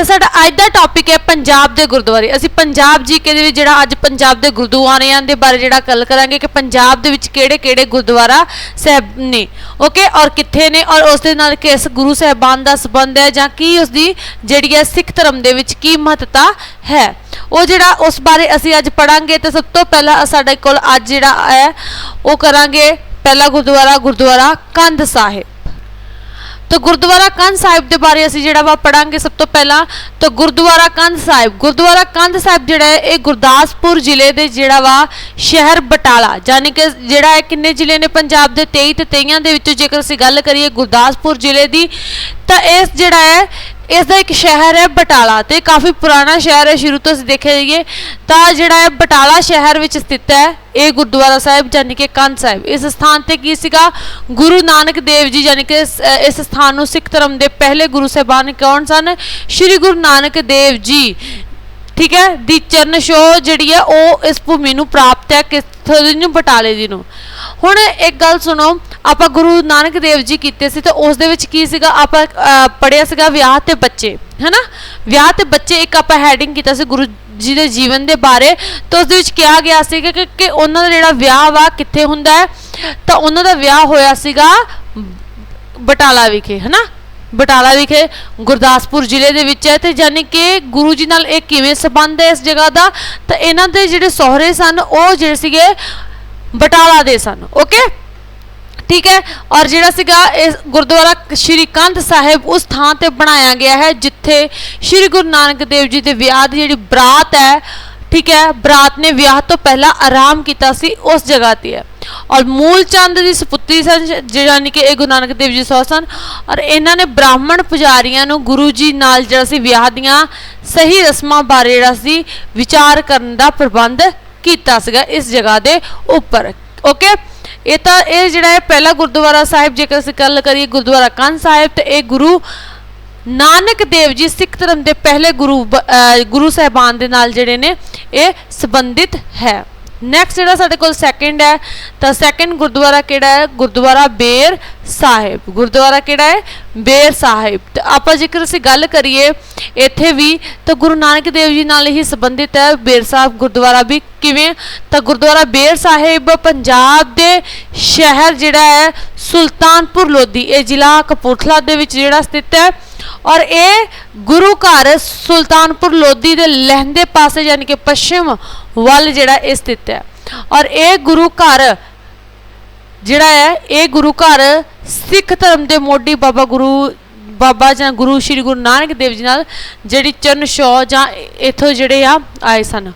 ਤਾਂ ਸਾਡਾ ਅੱਜ ਦਾ ਟੌਪਿਕ ਹੈ ਪੰਜਾਬ ਦੇ ਗੁਰਦੁਆਰੇ। ਅਸੀਂ ਪੰਜਾਬ ਜੀਕੇ ਦੇ ਵਿੱਚ ਜਿਹੜਾ ਅੱਜ ਪੰਜਾਬ ਦੇ ਗੁਰਦੁਆਰਿਆਂ ਦੇ ਬਾਰੇ ਜਿਹੜਾ ਗੱਲ ਕਰਾਂਗੇ ਕਿ ਪੰਜਾਬ ਦੇ ਵਿੱਚ ਕਿਹੜੇ-ਕਿਹੜੇ ਗੁਰਦੁਆਰਾ ਸਾਹਿਬ ਨੇ। ਓਕੇ ਔਰ ਕਿੱਥੇ ਨੇ? ਔਰ ਉਸ ਦੇ ਨਾਲ ਕਿਸ ਗੁਰੂ ਸਾਹਿਬਾਨ ਦਾ ਸੰਬੰਧ ਹੈ ਜਾਂ ਕੀ ਉਸ ਦੀ ਜਿਹੜੀ ਹੈ ਸਿੱਖ ਧਰਮ ਦੇ ਵਿੱਚ ਕੀ ਮਹੱਤਤਾ ਹੈ? ਉਹ ਜਿਹੜਾ ਉਸ ਬਾਰੇ ਅਸੀਂ ਅੱਜ ਪੜਾਂਗੇ ਤੇ ਸਭ ਤੋਂ ਪਹਿਲਾਂ ਸਾਡੇ ਕੋਲ ਅੱਜ ਜਿਹੜਾ ਹੈ, ਉਹ ਕਰਾਂਗੇ ਪਹਿਲਾ ਗੁਰਦੁਆਰਾ ਗੁਰਦੁਆਰਾ ਕੰਧ ਸਾਹਿਬ। ਤਾਂ ਗੁਰਦੁਆਰਾ ਕੰਧ ਸਾਹਿਬ ਦੇ ਬਾਰੇ ਅਸੀਂ ਜਿਹੜਾ ਵਾ ਪੜਾਂਗੇ ਸਭ ਤੋਂ ਪਹਿਲਾਂ। ਤਾਂ ਗੁਰਦੁਆਰਾ ਕੰਧ ਸਾਹਿਬ, ਗੁਰਦੁਆਰਾ ਕੰਧ ਸਾਹਿਬ ਜਿਹੜਾ ਹੈ, ਇਹ ਗੁਰਦਾਸਪੁਰ ਜ਼ਿਲ੍ਹੇ ਦੇ ਜਿਹੜਾ ਵਾ ਸ਼ਹਿਰ ਬਟਾਲਾ ਯਾਨੀ ਕਿ ਜਿਹੜਾ ਹੈ ਕਿੰਨੇ ਜ਼ਿਲ੍ਹੇ ਨੇ? ਪੰਜਾਬ ਦੇ 23 ਤੇ 23 ਦੇ ਵਿੱਚੋਂ ਜੇਕਰ ਅਸੀਂ ਗੱਲ ਕਰੀਏ ਗੁਰਦਾਸਪੁਰ ਜ਼ਿਲ੍ਹੇ ਦੀ, ਤਾਂ ਇਸ ਜਿਹੜਾ ਹੈ ਇਸ ਦਾ ਇੱਕ ਸ਼ਹਿਰ ਹੈ ਬਟਾਲਾ ਤੇ ਕਾਫੀ ਪੁਰਾਣਾ ਸ਼ਹਿਰ ਹੈ, ਸ਼ੁਰੂ ਤੋਂ ਅਸੀਂ ਦੇਖਿਆ ਜਾਈਏ ਤਾਂ ਜਿਹੜਾ ਹੈ ਬਟਾਲਾ ਸ਼ਹਿਰ ਵਿੱਚ ਸਥਿਤ ਹੈ, ਇਹ ਗੁਰਦੁਆਰਾ ਸਾਹਿਬ ਯਾਨੀ ਕਿ ਕੰਧ ਸਾਹਿਬ। ਇਸ ਸਥਾਨ ਤੇ ਕੀ ਸੀਗਾ? ਗੁਰੂ ਨਾਨਕ ਦੇਵ ਜੀ ਯਾਨੀ ਕਿ ਇਸ ਸਥਾਨ ਨੂੰ ਸਿੱਖ ਧਰਮ ਦੇ ਪਹਿਲੇ ਗੁਰੂ ਸਾਹਿਬਾਨ ਕੌਣ ਸਨ? ਸ੍ਰੀ ਗੁਰੂ ਨਾਨਕ ਦੇਵ ਜੀ। ਠੀਕ ਹੈ? ਦੀ ਚਰਨ ਸ਼ੋ ਜਿਹੜੀ ਹੈ, ਉਹ ਇਸ ਭੂਮੀ ਨੂੰ ਪ੍ਰਾਪਤ ਹੈ ਕਿੱਥੋਂ ਦੀ? ਨੂੰ ਬਟਾਲੇ ਦੀ ਨੂੰ। ਹੁਣ ਇੱਕ ਗੱਲ ਸੁਣੋ ਆਪਾਂ ਗੁਰੂ ਨਾਨਕ ਦੇਵ ਜੀ ਕੀਤੇ ਸੀ ਤੇ ਉਸ ਦੇ ਵਿੱਚ ਕੀ ਸੀਗਾ? ਆਪਾਂ ਅਹ, ਪੜ੍ਹਿਆ ਸੀਗਾ ਵਿਆਹ ਤੇ ਬੱਚੇ ਹੈਨਾ? ਵਿਆਹ ਤੇ ਬੱਚੇ ਇੱਕ ਆਪਾਂ ਹੈਡਿੰਗ ਕੀਤਾ ਸੀ ਗੁਰੂ ਜੀ ਦੇ ਜੀਵਨ ਦੇ ਬਾਰੇ ਤਾਂ ਉਸ ਦੇ ਵਿੱਚ ਕਿਹਾ ਗਿਆ ਸੀਗਾ ਕਿ ਕਿ ਉਹਨਾਂ ਦਾ ਜਿਹੜਾ ਵਿਆਹ ਵਾ ਕਿੱਥੇ ਹੁੰਦਾ ਹੈ? ਤਾਂ ਉਹਨਾਂ ਦਾ ਵਿਆਹ ਹੋਇਆ ਸੀਗਾ ਬਟਾਲਾ ਵਿਖੇ ਹੈਨਾ? ਬਟਾਲਾ ਵਿਖੇ ਗੁਰਦਾਸਪੁਰ ਜ਼ਿਲ੍ਹੇ ਦੇ ਵਿੱਚ ਹੈ ਤੇ ਯਾਨੀ ਕਿ ਗੁਰੂ ਜੀ ਨਾਲ ਇਹ ਕਿਵੇਂ ਸੰਬੰਧ ਹੈ ਇਸ ਜਗ੍ਹਾ ਦਾ? ਤਾਂ ਇਹਨਾਂ ਦੇ ਜਿਹੜੇ ਸਹੁਰੇ ਸਨ ਉਹ ਜਿਹੜੇ ਸੀਗੇ ਬਟਾਲਾ ਦੇ ਸਨ ਓਕੇ ਠੀਕ ਹੈ? ਔਰ ਜਿਹੜਾ ਸੀਗਾ ਇਸ ਗੁਰਦੁਆਰਾ ਸ਼੍ਰੀ ਕੰਧ ਸਾਹਿਬ, ਉਸ ਥਾਂ ਤੇ ਬਣਾਇਆ ਗਿਆ ਹੈ, ਜਿੱਥੇ ਸ਼੍ਰੀ ਗੁਰੂ ਨਾਨਕ ਦੇਵ ਜੀ ਦੇ ਵਿਆਹ ਦੀ ਜਿਹੜੀ ਬਰਾਤ ਹੈ, ਠੀਕ ਹੈ? ਬਰਾਤ ਨੇ ਵਿਆਹ ਤੋਂ ਪਹਿਲਾਂ ਆਰਾਮ ਕੀਤਾ ਸੀ, ਉਸ ਜਗ੍ਹਾ ਤੇ ਹੈ। ਔਰ ਮੂਲ ਚੰਦ ਦੀ ਸੁਪੁੱਤਰੀ ਸਨ ਜਾਨੀ ਕਿ ਇਹ ਗੁਰੂ ਨਾਨਕ ਦੇਵ ਜੀ ਸੋ ਸਨ, ਔਰ ਇਹਨਾਂ ਨੇ ਬ੍ਰਾਹਮਣ ਪੁਜਾਰੀਆਂ ਨੂੰ ਗੁਰੂ ਜੀ ਨਾਲ ਜਿਹੜਾ ਸੀ ਵਿਆਹ ਦੀਆਂ ਸਹੀ ਰਸਮਾਂ ਬਾਰੇ ਜਿਹੜਾ ਸੀ ਵਿਚਾਰ ਕਰਨ ਦਾ ਪ੍ਰਬੰਧ ਕੀਤਾ ਸੀਗਾ ਇਸ ਜਗ੍ਹਾ ਦੇ ਉੱਪਰ। ਓਕੇ ਇਹ ਤਾਂ ਇਹ ਜਿਹੜਾ ਹੈ ਪਹਿਲਾ ਗੁਰਦੁਆਰਾ ਸਾਹਿਬ, ਜੇਕਰ ਅਸੀਂ ਗੱਲ ਕਰੀਏ ਗੁਰਦੁਆਰਾ ਕੰਧ ਸਾਹਿਬ, ਤੇ ਇਹ ਗੁਰੂ ਨਾਨਕ ਦੇਵ ਜੀ ਸਿੱਖ ਧਰਮ ਦੇ ਪਹਿਲੇ ਗੁਰੂ ਬ- ਗੁਰੂ ਸਾਹਿਬਾਨ ਦੇ ਨਾਲ ਜਿਹੜੇ ਨੇ, ਇਹ ਸੰਬੰਧਿਤ ਹੈ। ਨੈਕਸਟ ਜਿਹੜਾ ਸਾਡੇ ਕੋਲ ਸੈਕਿੰਡ ਹੈ, ਤਾਂ ਸੈਕਿੰਡ ਗੁਰਦੁਆਰਾ ਕਿਹੜਾ ਹੈ? ਗੁਰਦੁਆਰਾ ਬੇਰ ਸਾਹਿਬ। ਗੁਰਦੁਆਰਾ ਕਿਹੜਾ ਹੈ? ਬੇਰ ਸਾਹਿਬ। ਤੇ ਆਪਾਂ ਜੇਕਰ ਅਸੀਂ ਗੱਲ ਕਰੀਏ ਇੱਥੇ ਵੀ, ਤਾਂ ਗੁਰੂ ਨਾਨਕ ਦੇਵ ਜੀ ਨਾਲ ਹੀ ਸੰਬੰਧਿਤ ਹੈ, ਬੇਰ ਸਾਹਿਬ ਗੁਰਦੁਆਰਾ ਵੀ ਕਿਵੇਂ? ਤਾਂ ਗੁਰਦੁਆਰਾ ਬੇਰ ਸਾਹਿਬ ਪੰਜਾਬ ਦੇ ਸ਼ਹਿਰ ਜਿਹੜਾ ਹੈ, ਸੁਲਤਾਨਪੁਰ ਲੋਧੀ। ਇਹ ਜ਼ਿਲ੍ਹਾ ਕਪੂਰਥਲਾ ਦੇ ਵਿੱਚ ਜਿਹੜਾ ਸਥਿਤ ਹੈ। ਔਰ ਇਹ ਗੁਰੂ ਘਰ ਸੁਲਤਾਨਪੁਰ ਲੋਧੀ ਦੇ ਲਹਿੰਦੇ ਪਾਸੇ ਯਾਨੀ ਕਿ ਪੱਛਮ ਵੱਲ ਜਿਹੜਾ ਇਹ ਸਥਿਤ ਹੈ। ਔਰ ਇਹ ਗੁਰੂ ਘਰ ਜਿਹੜਾ ਹੈ, ਇਹ ਗੁਰੂ ਘਰ ਸਿੱਖ ਧਰਮ ਦੇ ਮੋਢੀ ਬਾਬਾ ਗੁਰੂ, ਬਾਬਾ ਜਾਂ ਗੁਰੂ ਸ੍ਰੀ ਗੁਰੂ ਨਾਨਕ ਦੇਵ ਜੀ ਨਾਲ ਜਿਹੜੀ ਚਰਨ ਛੋਹ ਜਾਂ ਇਥੋਂ ਜਿਹੜੇ ਆ, ਆਏ ਸਨ।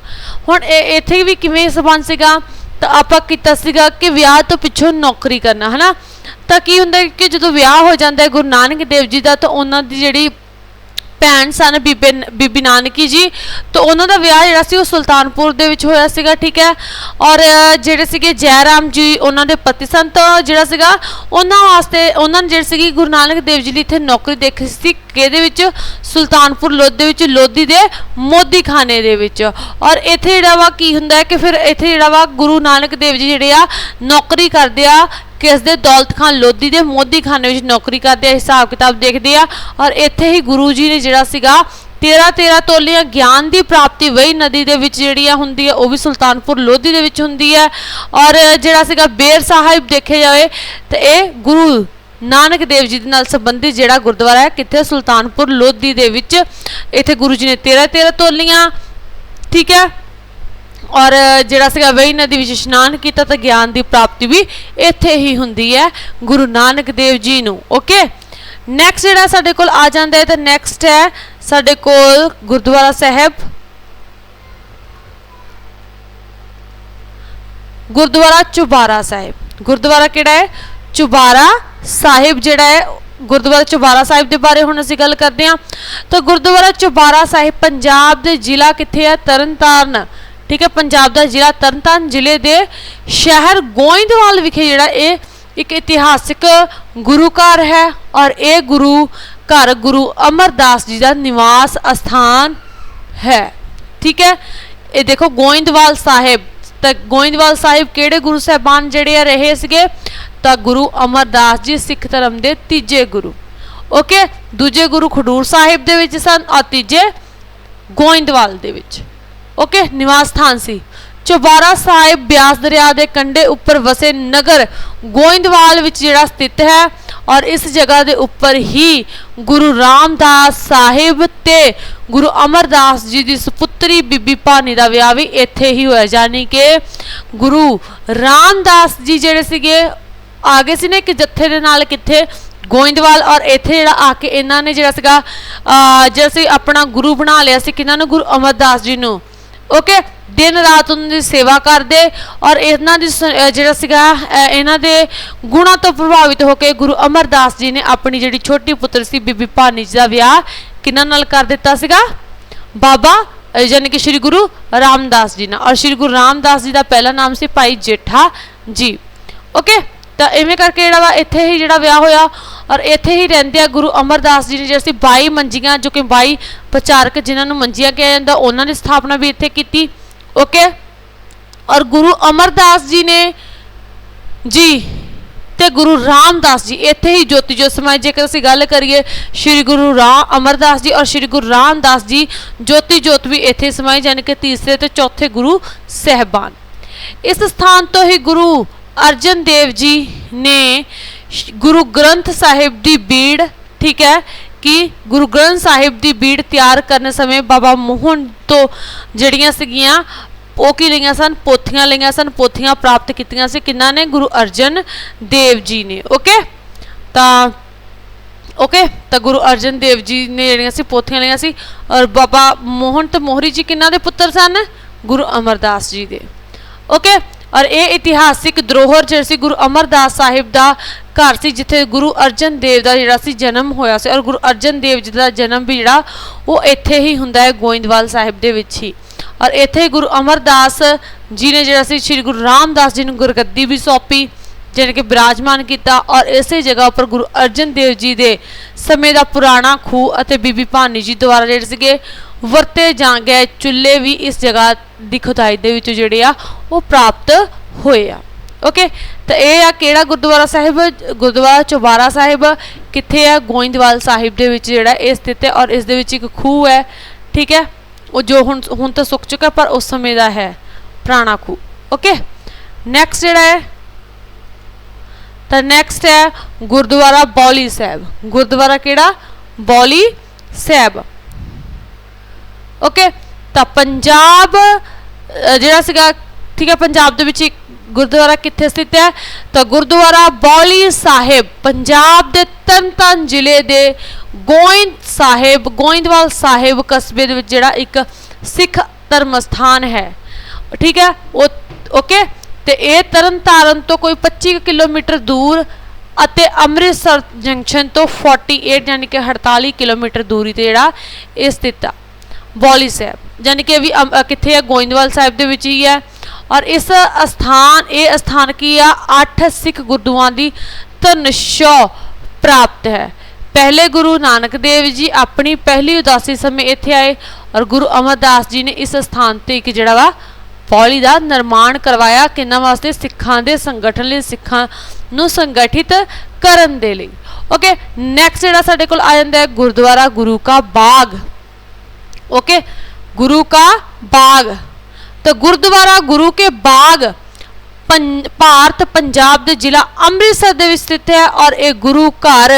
ਹੁਣ ਇਹ ਇੱਥੇ ਵੀ ਕਿਵੇਂ ਸੰਬੰਧ ਸੀਗਾ? ਤਾਂ ਆਪਾਂ ਕੀਤਾ ਸੀਗਾ ਕਿ ਵਿਆਹ ਤੋਂ ਪਿੱਛੋਂ ਨੌਕਰੀ ਕਰਨਾ, ਹਨਾ? ਤਾਂ ਕੀ ਹੁੰਦਾ ਕਿ ਜਦੋਂ ਵਿਆਹ ਹੋ ਜਾਂਦਾ ਹੈ, ਗੁਰੂ ਨਾਨਕ ਦੇਵ ਜੀ ਦਾ, ਤਾਂ ਉਹਨਾਂ ਦੀ ਜਿਹੜੀ ਭੈਣ ਸਨ, ਬੀਬੇ ਬੀਬੀ ਨਾਨਕੀ ਜੀ, ਤਾਂ ਉਹਨਾਂ ਦਾ ਵਿਆਹ ਜਿਹੜਾ ਸੀ ਉਹ ਸੁਲਤਾਨਪੁਰ ਦੇ ਵਿੱਚ ਹੋਇਆ ਸੀਗਾ, ਠੀਕ ਹੈ? ਔਰ ਜਿਹੜੇ ਸੀਗੇ ਜੈ ਰਾਮ ਜੀ, ਉਹਨਾਂ ਦੇ ਪਤੀ ਸਨ, ਤਾਂ ਜਿਹੜਾ ਸੀਗਾ, ਉਹਨਾਂ ਵਾਸਤੇ, ਉਹਨਾਂ ਨੇ ਜਿਹੜੀ ਸੀਗੀ ਗੁਰੂ ਨਾਨਕ ਦੇਵ ਜੀ ਲਈ ਇੱਥੇ ਨੌਕਰੀ ਦੇਖੀ ਸੀ, ਕਿਹਦੇ ਵਿੱਚ? ਸੁਲਤਾਨਪੁਰ ਲੋਧੀ ਦੇ ਵਿੱਚ, ਲੋਧੀ ਦੇ ਮੋਦੀ ਖਾਨੇ ਦੇ ਵਿੱਚ। ਔਰ ਇੱਥੇ ਜਿਹੜਾ ਵਾ ਕੀ ਹੁੰਦਾ ਹੈ ਕਿ ਫਿਰ ਇੱਥੇ ਜਿਹੜਾ ਵਾ ਗੁਰੂ ਨਾਨਕ ਦੇਵ ਜੀ ਜਿਹੜੇ ਆ, ਨੌਕਰੀ ਕਰਦੇ ਆ ਕਿਸ ਦੇ ਦੌਲਤ ਖਾਨ ਲੋਧੀ ਦੇ ਮੋਦੀ ਖਾਨੇ ਵਿੱਚ ਨੌਕਰੀ ਕਰਦੇ ਆ ਹਿਸਾਬ ਕਿਤਾਬ ਦੇਖਦੇ ਆ। ਔਰ ਇੱਥੇ ਹੀ ਗੁਰੂ ਜੀ ਨੇ ਜਿਹੜਾ ਸੀਗਾ 13 13 ਤੋਲੀਆਂ ਗਿਆਨ ਦੀ ਪ੍ਰਾਪਤੀ ਵਹੀ ਨਦੀ ਦੇ ਵਿੱਚ ਜਿਹੜੀ ਆ ਹੁੰਦੀ ਹੈ ਉਹ ਵੀ ਸੁਲਤਾਨਪੁਰ ਲੋਧੀ ਦੇ ਵਿੱਚ ਹੁੰਦੀ ਹੈ ਔਰ ਜਿਹੜਾ ਸੀਗਾ ਬੇਰ ਸਾਹਿਬ ਦੇਖਿਆ ਜਾਵੇ, ਤੇ ਇਹ ਗੁਰੂ ਨਾਨਕ ਦੇਵ ਜੀ ਦੇ ਨਾਲ ਸੰਬੰਧਿਤ ਜਿਹੜਾ ਗੁਰਦੁਆਰਾ ਹੈ, ਕਿੱਥੇ? ਸੁਲਤਾਨਪੁਰ ਲੋਧੀ ਦੇ ਵਿੱਚ। ਇੱਥੇ ਗੁਰੂ ਜੀ ਨੇ 13 13 ਤੋਲੀਆਂ, ਠੀਕ ਹੈ? ਔਰ ਜਿਹੜਾ ਸੀਗਾ ਵਹੀ ਨਦੀ ਵਿੱਚ ਇਸ਼ਨਾਨ ਕੀਤਾ ਤਾਂ ਗਿਆਨ ਦੀ ਪ੍ਰਾਪਤੀ ਵੀ ਇੱਥੇ ਹੀ ਹੁੰਦੀ ਹੈ, ਗੁਰੂ ਨਾਨਕ ਦੇਵ ਜੀ ਨੂੰ ਓਕੇ ਨੈਕਸਟ ਜਿਹੜਾ ਸਾਡੇ ਕੋਲ ਆ ਜਾਂਦਾ ਹੈ, ਤਾਂ ਨੈਕਸਟ ਹੈ ਸਾਡੇ ਕੋਲ ਗੁਰਦੁਆਰਾ ਸਾਹਿਬ। ਗੁਰਦੁਆਰਾ ਚੁਬਾਰਾ ਸਾਹਿਬ। ਗੁਰਦੁਆਰਾ ਕਿਹੜਾ ਹੈ? ਚੁਬਾਰਾ ਸਾਹਿਬ ਜਿਹੜਾ ਹੈ, ਗੁਰਦੁਆਰਾ ਚੁਬਾਰਾ ਸਾਹਿਬ ਦੇ ਬਾਰੇ ਹੁਣ ਅਸੀਂ ਗੱਲ ਕਰਦੇ ਹਾਂ। ਤਾਂ ਗੁਰਦੁਆਰਾ ਚੁਬਾਰਾ ਸਾਹਿਬ ਪੰਜਾਬ ਦੇ ਜ਼ਿਲ੍ਹਾ ਕਿੱਥੇ ਹੈ? ਤਰਨਤਾਰਨ। ਠੀਕ ਹੈ, ਪੰਜਾਬ ਦਾ ਜ਼ਿਲ੍ਹਾ ਤਰਨਤਾਰਨ ਜ਼ਿਲ੍ਹੇ ਦੇ ਸ਼ਹਿਰ ਗੋਇੰਦਵਾਲ ਵਿਖੇ ਜਿਹੜਾ ਇਹ ਇੱਕ ਇਤਿਹਾਸਿਕ ਗੁਰੂ ਘਰ ਹੈ ਔਰ ਇਹ ਗੁਰੂ ਘਰ ਗੁਰੂ ਅਮਰਦਾਸ ਜੀ ਦਾ ਨਿਵਾਸ ਅਸਥਾਨ ਹੈ। ਠੀਕ ਹੈ, ਇਹ ਦੇਖੋ ਗੋਇੰਦਵਾਲ ਸਾਹਿਬ, ਤਾਂ ਗੋਇੰਦਵਾਲ ਸਾਹਿਬ ਕਿਹੜੇ ਗੁਰੂ ਸਾਹਿਬਾਨ ਜਿਹੜੇ ਆ ਰਹੇ ਸੀਗੇ? ਤਾਂ ਗੁਰੂ ਅਮਰਦਾਸ ਜੀ ਸਿੱਖ ਧਰਮ ਦੇ ਤੀਜੇ ਗੁਰੂ। ਓਕੇ, ਦੂਜੇ ਗੁਰੂ ਖਡੂਰ ਸਾਹਿਬ ਦੇ ਵਿੱਚ ਸਨ ਔਰ ਤੀਜੇ ਗੋਇੰਦਵਾਲ ਦੇ ਵਿੱਚ। ਓਕੇ, ਨਿਵਾਸ ਸਥਾਨ ਸੀ। ਚੌਬਾਰਾ ਸਾਹਿਬ ਬਿਆਸ ਦਰਿਆ ਦੇ ਕੰਢੇ ਉੱਪਰ ਵਸੇ ਨਗਰ ਗੋਇੰਦਵਾਲ ਵਿੱਚ ਜਿਹੜਾ ਸਥਿਤ ਹੈ ਔਰ ਇਸ ਜਗ੍ਹਾ ਦੇ ਉੱਪਰ ਹੀ ਗੁਰੂ ਰਾਮਦਾਸ ਸਾਹਿਬ ਤੇ ਗੁਰੂ ਅਮਰਦਾਸ ਜੀ ਦੀ ਸੁਪੁੱਤਰੀ ਬੀਬੀ ਭਾਨੀ ਦਾ ਵਿਆਹ ਵੀ ਇੱਥੇ ਹੀ ਹੋਇਆ। ਯਾਨੀ ਕਿ ਗੁਰੂ ਰਾਮਦਾਸ ਜੀ ਜਿਹੜੇ ਸੀਗੇ ਆ ਗਏ ਸੀ ਨੇ ਕਿ ਜੱਥੇ ਦੇ ਨਾਲ ਕਿੱਥੇ? ਗੋਇੰਦਵਾਲ ਔਰ ਇੱਥੇ ਜਿਹੜਾ ਆ ਕੇ ਇਹਨਾਂ ਨੇ ਜਿਹੜਾ ਸੀਗਾ ਜਿਹੜਾ ਸੀ ਆਪਣਾ ਗੁਰੂ ਬਣਾ ਲਿਆ ਸੀ, ਕਿਹਨਾਂ ਨੂੰ? ਗੁਰੂ ਅਮਰਦਾਸ ਜੀ ਨੂੰ। ਓਕੇ ਦਿਨ ਰਾਤ ਉਹਨਾਂ ਦੀ ਸੇਵਾ ਕਰਦੇ ਔਰ ਇਹਨਾਂ ਦੀ ਸ- ਜਿਹੜਾ ਸੀਗਾ ਇਹਨਾਂ ਦੇ ਗੁਣਾਂ ਤੋਂ ਪ੍ਰਭਾਵਿਤ ਹੋ ਕੇ ਗੁਰੂ ਅਮਰਦਾਸ ਜੀ ਨੇ ਆਪਣੀ ਜਿਹੜੀ ਛੋਟੀ ਪੁੱਤਰ ਸੀ, ਬੀਬੀ ਭਾਨੀ ਜੀ ਦਾ ਵਿਆਹ ਕਿਹਨਾਂ ਨਾਲ ਕਰ ਦਿੱਤਾ ਸੀਗਾ? ਬਾਬਾ, ਅਹ ਯਾਨੀ ਕਿ ਸ੍ਰੀ ਗੁਰੂ ਰਾਮਦਾਸ ਜੀ ਨਾਲ। ਔਰ ਸ੍ਰੀ ਗੁਰੂ ਰਾਮਦਾਸ ਜੀ ਦਾ ਪਹਿਲਾ ਨਾਮ ਸੀ ਭਾਈ ਜੇਠਾ ਜੀ। ਓਕੇ ਤਾਂ ਐਵੇਂ ਕਰਕੇ ਜਿਹੜਾ ਵਾ ਇੱਥੇ ਹੀ ਜਿਹੜਾ ਵਿਆਹ ਹੋਇਆ ਔਰ ਇੱਥੇ ਹੀ ਰਹਿੰਦੇ ਆ ਗੁਰੂ ਅਮਰਦਾਸ ਜੀ ਨੇ, ਜਿਹੜੇ ਸੀ 22 ਮੰਜੀਆਂ, ਜੋ ਕਿ 22 ਪ੍ਰਚਾਰਕ ਜਿਨ੍ਹਾਂ ਨੂੰ ਮੰਜੀਆਂ ਕਿਹਾ ਜਾਂਦਾ, ਉਹਨਾਂ ਦੀ ਸਥਾਪਨਾ ਵੀ ਇੱਥੇ ਕੀਤੀ। ਓਕੇ ਔਰ ਗੁਰੂ ਅਮਰਦਾਸ ਜੀ ਨੇ ਜੀ ਤੇ ਗੁਰੂ ਰਾਮਦਾਸ ਜੀ, ਇੱਥੇ ਹੀ ਜੋਤੀ ਜੋਤ ਸਮਾਏ ਜੇਕਰ ਅਸੀਂ ਗੱਲ ਕਰੀਏ, ਸ੍ਰੀ ਗੁਰੂ ਰਾਮ ਅਮਰਦਾਸ ਜੀ ਔਰ ਸ੍ਰੀ ਗੁਰੂ ਰਾਮਦਾਸ ਜੀ, ਜੋਤੀ ਜੋਤ ਵੀ ਇੱਥੇ ਸਮਾਏ ਯਾਨੀ ਕਿ ਤੀਸਰੇ ਤੇ ਚੌਥੇ ਗੁਰੂ ਸਹਿਬਾਨ। ਇਸ ਸਥਾਨ ਤੋਂ ਹੀ ਗੁਰੂ ਅਰਜਨ ਦੇਵ ਜੀ ਨੇ ਗੁਰੂ ਗ੍ਰੰਥ ਸਾਹਿਬ ਦੀ ਬੀੜ, ਠੀਕ ਹੈ, ਕਿ ਗੁਰੂ ਗ੍ਰੰਥ ਸਾਹਿਬ ਦੀ ਬੀੜ ਤਿਆਰ ਕਰਨ ਸਮੇਂ ਬਾਬਾ ਮੋਹਨ ਤੋਂ ਜਿਹੜੀਆਂ ਸੀਗੀਆਂ, ਉਹ ਕੀ ਲਈਆਂ ਸਨ? ਪੋਥੀਆਂ ਲਈਆਂ ਸਨ, ਪੋਥੀਆਂ ਪ੍ਰਾਪਤ ਕੀਤੀਆਂ ਸੀ। ਕਿੰਨਾ ਨੇ? ਗੁਰੂ ਅਰਜਨ ਦੇਵ ਜੀ ਨੇ ਓਕੇ ਤਾਂ ਓਕੇ ਤਾਂ ਗੁਰੂ ਅਰਜਨ ਦੇਵ ਜੀ ਨੇ ਜਿਹੜੀਆਂ ਸੀ, ਪੋਥੀਆਂ ਲਈਆਂ ਸੀ। ਔਰ ਬਾਬਾ ਮੋਹਨ ਤੇ ਮੋਹਰੀ ਜੀ ਕਿੰਨਾ ਦੇ ਪੁੱਤਰ ਸਨ? ਗੁਰੂ ਅਮਰਦਾਸ ਜੀ ਦੇ ਓਕੇ ਔਰ ਇਹ ਇਤਿਹਾਸਿਕ ਧਰੋਹਰ ਜਿਹੜਾ ਸੀ ਗੁਰੂ ਅਮਰਦਾਸ ਸਾਹਿਬ ਦਾ ਘਰ ਸੀ, ਜਿੱਥੇ ਗੁਰੂ ਅਰਜਨ ਦੇਵ ਦਾ ਜਿਹੜਾ ਸੀ ਜਨਮ ਹੋਇਆ ਸੀ ਔਰ ਗੁਰੂ ਅਰਜਨ ਦੇਵ ਜੀ ਦਾ ਜਨਮ ਵੀ ਜਿਹੜਾ ਉਹ ਇੱਥੇ ਹੀ ਹੁੰਦਾ ਹੈ ਗੋਇੰਦਵਾਲ ਸਾਹਿਬ ਦੇ ਵਿੱਚ ਹੀ। ਔਰ ਇੱਥੇ ਗੁਰੂ ਅਮਰਦਾਸ ਜੀ ਨੇ ਜਿਹੜਾ ਸੀ, ਸ੍ਰੀ ਗੁਰੂ ਰਾਮਦਾਸ ਜੀ ਨੂੰ ਗੁਰਗੱਦੀ ਵੀ ਸੌਂਪੀ। ਜਿਹਨੇ ਕਿ ਬਿਰਾਜਮਾਨ ਕੀਤਾ ਔਰ ਇਸੇ ਜਗ੍ਹਾ ਉੱਪਰ ਗੁਰੂ ਅਰਜਨ ਦੇਵ ਜੀ ਦੇ ਸਮੇਂ ਦਾ ਪੁਰਾਣਾ ਖੂਹ ਅਤੇ ਬੀਬੀ ਭਾਨੀ ਜੀ ਦੁਆਰਾ ਜਿਹੜੇ ਸੀਗੇ, ਵਰਤੇ ਜਾਂ ਗਏ ਚੁੱਲ੍ਹੇ ਵੀ ਇਸ ਜਗ੍ਹਾ ਦੀ ਖੁਦਾਈ ਦੇ ਵਿੱਚ ਜਿਹੜੇ ਆ, ਉਹ ਪ੍ਰਾਪਤ ਹੋਏ ਆ। ਓਕੇ, ਤਾਂ ਇਹ ਆ ਕਿਹੜਾ ਗੁਰਦੁਆਰਾ ਸਾਹਿਬ? ਗੁਰਦੁਆਰਾ ਚੌਬਾਰਾ ਸਾਹਿਬ। ਕਿੱਥੇ ਆ? ਗੋਇੰਦਵਾਲ ਸਾਹਿਬ ਦੇ ਵਿੱਚ ਜਿਹੜਾ ਇਹ ਸਥਿਤ ਹੈ ਔਰ ਇਸ ਦੇ ਵਿੱਚ ਇੱਕ ਖੂਹ ਹੈ। ਠੀਕ ਹੈ? ਉਹ ਜੋ ਹੁਣ ਹੁਣ ਤਾਂ ਸੁੱਕ ਚੁੱਕਾ ਪਰ ਉਸ ਸਮੇਂ ਦਾ ਹੈ, ਪੁਰਾਣਾ ਖੂਹ। ਓਕੇ ਨੈਕਸਟ ਜਿਹੜਾ ਹੈ ਤਾਂ ਨੈਕਸਟ ਹੈ ਗੁਰਦੁਆਰਾ ਬੌਲੀ ਸਾਹਿਬ। ਗੁਰਦੁਆਰਾ ਕਿਹੜਾ? ਬੌਲੀ ਸਾਹਿਬ। ਓਕੇ ਤਾਂ ਪੰਜਾਬ ਜਿਹੜਾ ਸੀਗਾ, ਠੀਕ ਹੈ, ਪੰਜਾਬ ਦੇ ਵਿੱਚ ਇੱਕ ਗੁਰਦੁਆਰਾ ਕਿੱਥੇ ਸਥਿਤ ਹੈ? ਤਾਂ ਗੁਰਦੁਆਰਾ ਬੌਲੀ ਸਾਹਿਬ, ਪੰਜਾਬ ਦੇ ਤਰਨਤਾਰਨ ਜ਼ਿਲ੍ਹੇ ਦੇ ਗੋਇੰਦ ਸਾਹਿਬ, ਗੋਇੰਦਵਾਲ ਸਾਹਿਬ ਕਸਬੇ ਦੇ ਵਿੱਚ ਜਿਹੜਾ ਇੱਕ ਸਿੱਖ ਧਰਮ ਸਥਾਨ ਹੈ। ਠੀਕ ਹੈ, ਉਹ ਓਕੇ ਤੇ ਇਹ ਤਰਨਤਾਰਨ ਤੋਂ ਕੋਈ 25 ਕਿਲੋਮੀਟਰ ਦੂਰ ਅਤੇ ਅੰਮ੍ਰਿਤਸਰ ਜੰਕਸ਼ਨ ਤੋਂ 48 ਯਾਨੀ ਕਿ 48 ਕਿਲੋਮੀਟਰ ਦੂਰੀ ਤੇ ਜਿਹੜਾ ਇਹ ਸਥਿਤ ਆ, ਬੌਲੀ ਸਾਹਿਬ। ਯਾਨੀ ਕਿ ਇਹ ਵੀ ਅਮ- ਕਿੱਥੇ ਹੈ ਗੋਇੰਦਵਾਲ ਸਾਹਿਬ ਦੇ ਵਿੱਚ ਹੀ ਹੈ। ਔਰ ਇਸ ਅਸਥਾਨ, ਇਹ ਅਸਥਾਨ ਕੀ ਆ? ਅੱਠ ਸਿੱਖ ਗੁਰਦੁਆਰਾਂ ਦੀ ਧਨਸ਼ੋ ਪ੍ਰਾਪਤ ਹੈ। ਪਹਿਲੇ ਗੁਰੂ ਨਾਨਕ ਦੇਵ ਜੀ ਆਪਣੀ ਪਹਿਲੀ ਉਦਾਸੀ ਸਮੇਂ ਇੱਥੇ ਆਏ ਔਰ ਗੁਰੂ ਅਮਰਦਾਸ ਜੀ ਨੇ ਇਸ ਸਥਾਨ ਤੇ ਇੱਕ ਜਿਹੜਾ ਵਾ ਫੌਲੀ ਦਾ ਨਿਰਮਾਣ ਕਰਵਾਇਆ ਕਿੰਨਾ ਵਾਸਤੇ? ਸਿੱਖਾਂ ਦੇ ਸੰਗਠਨ ਲਈ, ਸਿੱਖਾਂ ਨੂੰ ਸੰਗਠਿਤ ਕਰਨ ਦੇ ਲਈ। ਓਕੇ ਨੈਕਸਟ ਜਿਹੜਾ ਸਾਡੇ ਕੋਲ ਆ ਜਾਂਦਾ ਹੈ ਗੁਰਦੁਆਰਾ ਗੁਰੂ ਕਾ ਬਾਗ। ਓਕੇ ਗੁਰੂ ਕਾ ਬਾਗ। ਤਾਂ ਗੁਰਦੁਆਰਾ ਗੁਰੂ ਕੇ ਬਾਗ ਭਾਰਤ, ਪੰਜਾਬ ਦੇ ਜ਼ਿਲ੍ਹਾ ਅੰਮ੍ਰਿਤਸਰ ਦੇ ਵਿੱਚ ਸਥਿਤ ਹੈ ਔਰ ਇਹ ਗੁਰੂ ਘਰ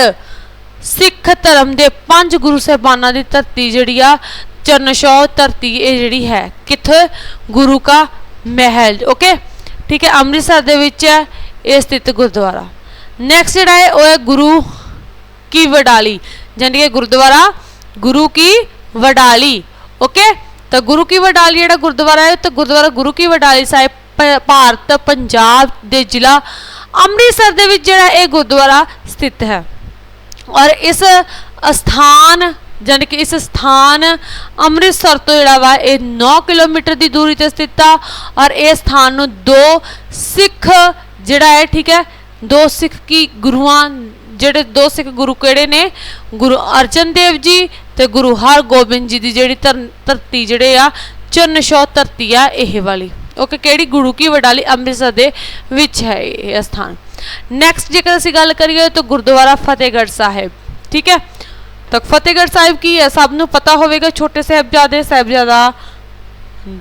ਸਿੱਖ ਧਰਮ ਦੇ ਪੰਜ ਗੁਰੂ ਸਹਿਬਾਨਾਂ ਦੀ ਧਰਤੀ ਜਿਹੜੀ ਆ ਚਰਨਸ਼ੌ ਧਰਤੀ ਇਹ ਜਿਹੜੀ ਹੈ, ਕਿੱਥੇ? ਗੁਰੂ ਕਾ ਮਹਿਲ ਓਕੇ ਠੀਕ ਹੈ, ਅੰਮ੍ਰਿਤਸਰ ਦੇ ਵਿੱਚ ਹੈ, ਇਹ ਸਥਿਤ ਗੁਰਦੁਆਰਾ। ਨੈਕਸਟ ਜਿਹੜਾ ਹੈ, ਉਹ ਹੈ ਗੁਰੂ ਕੀ ਵਡਾਲੀ। ਜਾਨੀ ਕਿ ਗੁਰਦੁਆਰਾ, ਗੁਰੂ ਕੀ ਵਡਾਲੀ ਓਕੇ ਤਾਂ ਗੁਰੂ ਕੀ ਵਡਾਲੀ ਜਿਹੜਾ ਗੁਰਦੁਆਰਾ ਹੈ, ਤਾਂ ਗੁਰਦੁਆਰਾ ਗੁਰੂ ਕੀ ਵਡਾਲੀ ਸਾਹਿਬ ਪ- ਭਾਰਤ, ਪੰਜਾਬ ਦੇ ਜ਼ਿਲ੍ਹਾ ਅੰਮ੍ਰਿਤਸਰ ਦੇ ਵਿੱਚ ਜਿਹੜਾ ਇਹ ਗੁਰਦੁਆਰਾ ਸਥਿਤ ਹੈ। ਔਰ ਇਸ ਸਥਾਨ ਜਾਣੀ ਕਿ ਇਸ ਸਥਾਨ ਅੰਮ੍ਰਿਤਸਰ ਤੋਂ ਜਿਹੜਾ ਵਾ, ਇਹ 9 ਕਿਲੋਮੀਟਰ ਦੀ ਦੂਰੀ ਤੇ ਸਥਿਤ ਆ ਔਰ ਇਹ ਸਥਾਨ ਨੂੰ ਦੋ ਸਿੱਖ ਜਿਹੜਾ ਹੈ, ਠੀਕ ਹੈ, ਦੋ ਸਿੱਖ ਕੀ ਗੁਰੂਆਂ, ਜਿਹੜੇ ਦੋ ਸਿੱਖ ਗੁਰੂ ਕਿਹੜੇ ਨੇ? ਗੁਰੂ ਅਰਜਨ ਦੇਵ ਜੀ ਤੇ ਗੁਰੂ ਹਰਗੋਬਿੰਦ ਜੀ ਦੀ ਜਿਹੜੀ ਧਰ- ਧਰਤੀ ਜਿਹੜੇ ਆ ਚਰਨਸ਼ੋ ਧਰਤੀ ਆ, ਇਹ ਵਾਲੀ। ਓਕੇ ਕਿਹੜੀ ਗੁਰੂ ਕੀ ਵਡਾਲੀ ਅੰਮ੍ਰਿਤਸਰ ਦੇ ਵਿੱਚ ਹੈ ਇਹ ਸਥਾਨ। ਨੈਕਸਟ ਜੇਕਰ ਅਸੀਂ ਗੱਲ ਕਰੀਏ ਤਾਂ ਗੁਰਦੁਆਰਾ ਫਤਿਹਗੜ੍ਹ ਸਾਹਿਬ, ਠੀਕ ਹੈ? ਤਾਂ ਫਤਿਹਗੜ੍ਹ ਸਾਹਿਬ ਕੀ ਹੈ? ਸਭ ਨੂੰ ਪਤਾ ਹੋਵੇਗਾ ਛੋਟੇ ਸਾਹਿਬਜ਼ਾਦੇ, ਸਾਹਿਬਜ਼ਾਦਾ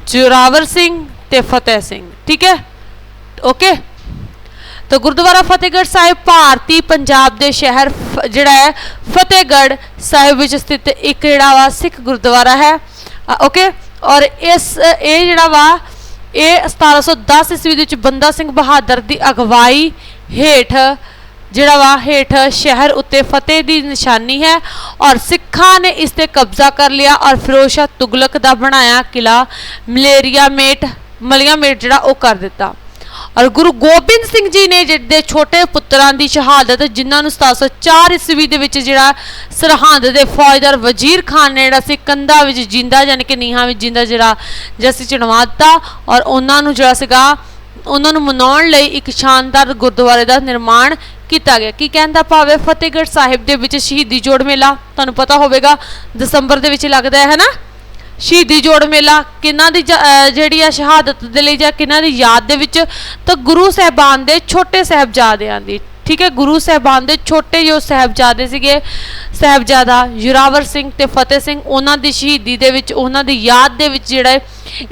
ਜੋਰਾਵਰ ਸਿੰਘ ਤੇ ਫਤਿਹ ਸਿੰਘ, ਠੀਕ ਹੈ? ਓਕੇ ਤਾਂ ਗੁਰਦੁਆਰਾ ਫਤਿਹਗੜ੍ਹ ਸਾਹਿਬ ਭਾਰਤੀ ਪੰਜਾਬ ਦੇ ਸ਼ਹਿਰ ਫ- ਜਿਹੜਾ ਹੈ, ਫਤਿਹਗੜ੍ਹ ਸਾਹਿਬ ਵਿੱਚ ਸਥਿਤ ਇੱਕ ਜਿਹੜਾ ਵਾ ਸਿੱਖ ਗੁਰਦੁਆਰਾ ਹੈ। ਓਕੇ ਔਰ ਇਸ, ਇਹ ਜਿਹੜਾ ਵਾ, ਇਹ 1710 ਈਸਵੀ ਵਿੱਚ ਬੰਦਾ ਸਿੰਘ ਬਹਾਦਰ ਦੀ ਅਗਵਾਈ ਹੇਠ ਜਿਹੜਾ ਵਾ ਹੇਠ ਸ਼ਹਿਰ ਉੱਤੇ ਫਤਿਹ ਦੀ ਨਿਸ਼ਾਨੀ ਹੈ ਔਰ ਸਿੱਖਾਂ ਨੇ ਇਸ ਤੇ ਕਬਜ਼ਾ ਕਰ ਲਿਆ ਔਰ ਫਿਰੋਜ਼ ਤੁਗਲਕ ਦਾ ਬਣਾਇਆ ਕਿਲਾ ਮਲੇਰੀਆ ਮੇਟ, ਮਲੀਆ ਮੇਟ ਜਿਹੜਾ ਉਹ ਕਰ ਦਿੱਤਾ। ਔਰ ਗੁਰੂ ਗੋਬਿੰਦ ਸਿੰਘ ਜੀ ਨੇ ਜਿਹੜੇ ਛੋਟੇ ਪੁੱਤਰਾਂ ਦੀ ਸ਼ਹਾਦਤ ਜਿਨ੍ਹਾਂ ਨੂੰ 1704 ਈਸਵੀ ਦੇ ਵਿੱਚ ਜਿਹੜਾ ਸਰਹੰਦ ਦੇ ਫੌਜਦਾਰ ਵਜ਼ੀਰ ਖਾਨ ਨੇ ਜਿਹੜਾ ਸੀ ਕੰਧਾ ਵਿੱਚ ਜਿੰਦਾ ਯਾਨੀ ਕਿ ਨੀਹਾਂ ਵਿੱਚ ਜਿੰਦਾ ਜਿਹੜਾ ਜੈਸੀ ਚਣਵਾ ਦਿੱਤਾ ਔਰ ਉਹਨਾਂ ਨੂੰ ਜਿਹੜਾ ਸੀਗਾ, ਉਹਨਾਂ ਨੂੰ ਮਨਾਉਣ ਲਈ ਇੱਕ ਸ਼ਾਨਦਾਰ ਗੁਰਦੁਆਰੇ ਦਾ ਨਿਰਮਾਣ ਕੀਤਾ ਗਿਆ। ਕੀ ਕਹਿੰਦਾ ਭਾਵੇਂ ਫਤਿਹਗੜ੍ਹ ਸਾਹਿਬ ਦੇ ਵਿੱਚ ਸ਼ਹੀਦੀ ਜੋੜ ਮੇਲਾ? ਤੁਹਾਨੂੰ ਪਤਾ ਹੋਵੇਗਾ, ਦਸੰਬਰ ਦੇ ਵਿੱਚ ਲੱਗਦਾ ਹੈ ਨਾ ਸ਼ਹੀਦੀ ਜੋੜ ਮੇਲਾ ਕਿਹਨਾਂ ਦੀ ਜਿਹੜੀ ਆ ਸ਼ਹਾਦਤ ਦੇ ਲਈ ਜਾਂ ਕਿਹਨਾਂ ਦੀ ਯਾਦ ਦੇ ਵਿੱਚ? ਤਾਂ ਗੁਰੂ ਸਾਹਿਬਾਨ ਦੇ ਛੋਟੇ ਸਾਹਿਬਜ਼ਾਦਿਆਂ ਦੀ। ਠੀਕ ਹੈ, ਗੁਰੂ ਸਾਹਿਬਾਨ ਦੇ ਛੋਟੇ ਜੋ ਸਾਹਿਬਜ਼ਾਦੇ ਸੀਗੇ, ਸਾਹਿਬਜ਼ਾਦਾ ਜੁਰਾਵਰ ਸਿੰਘ ਤੇ ਫਤਿਹ ਸਿੰਘ, ਉਹਨਾਂ ਦੀ ਸ਼ਹੀਦੀ ਦੇ ਵਿੱਚ, ਉਹਨਾਂ ਦੀ ਯਾਦ ਦੇ ਵਿੱਚ ਜਿਹੜਾ ਹੈ,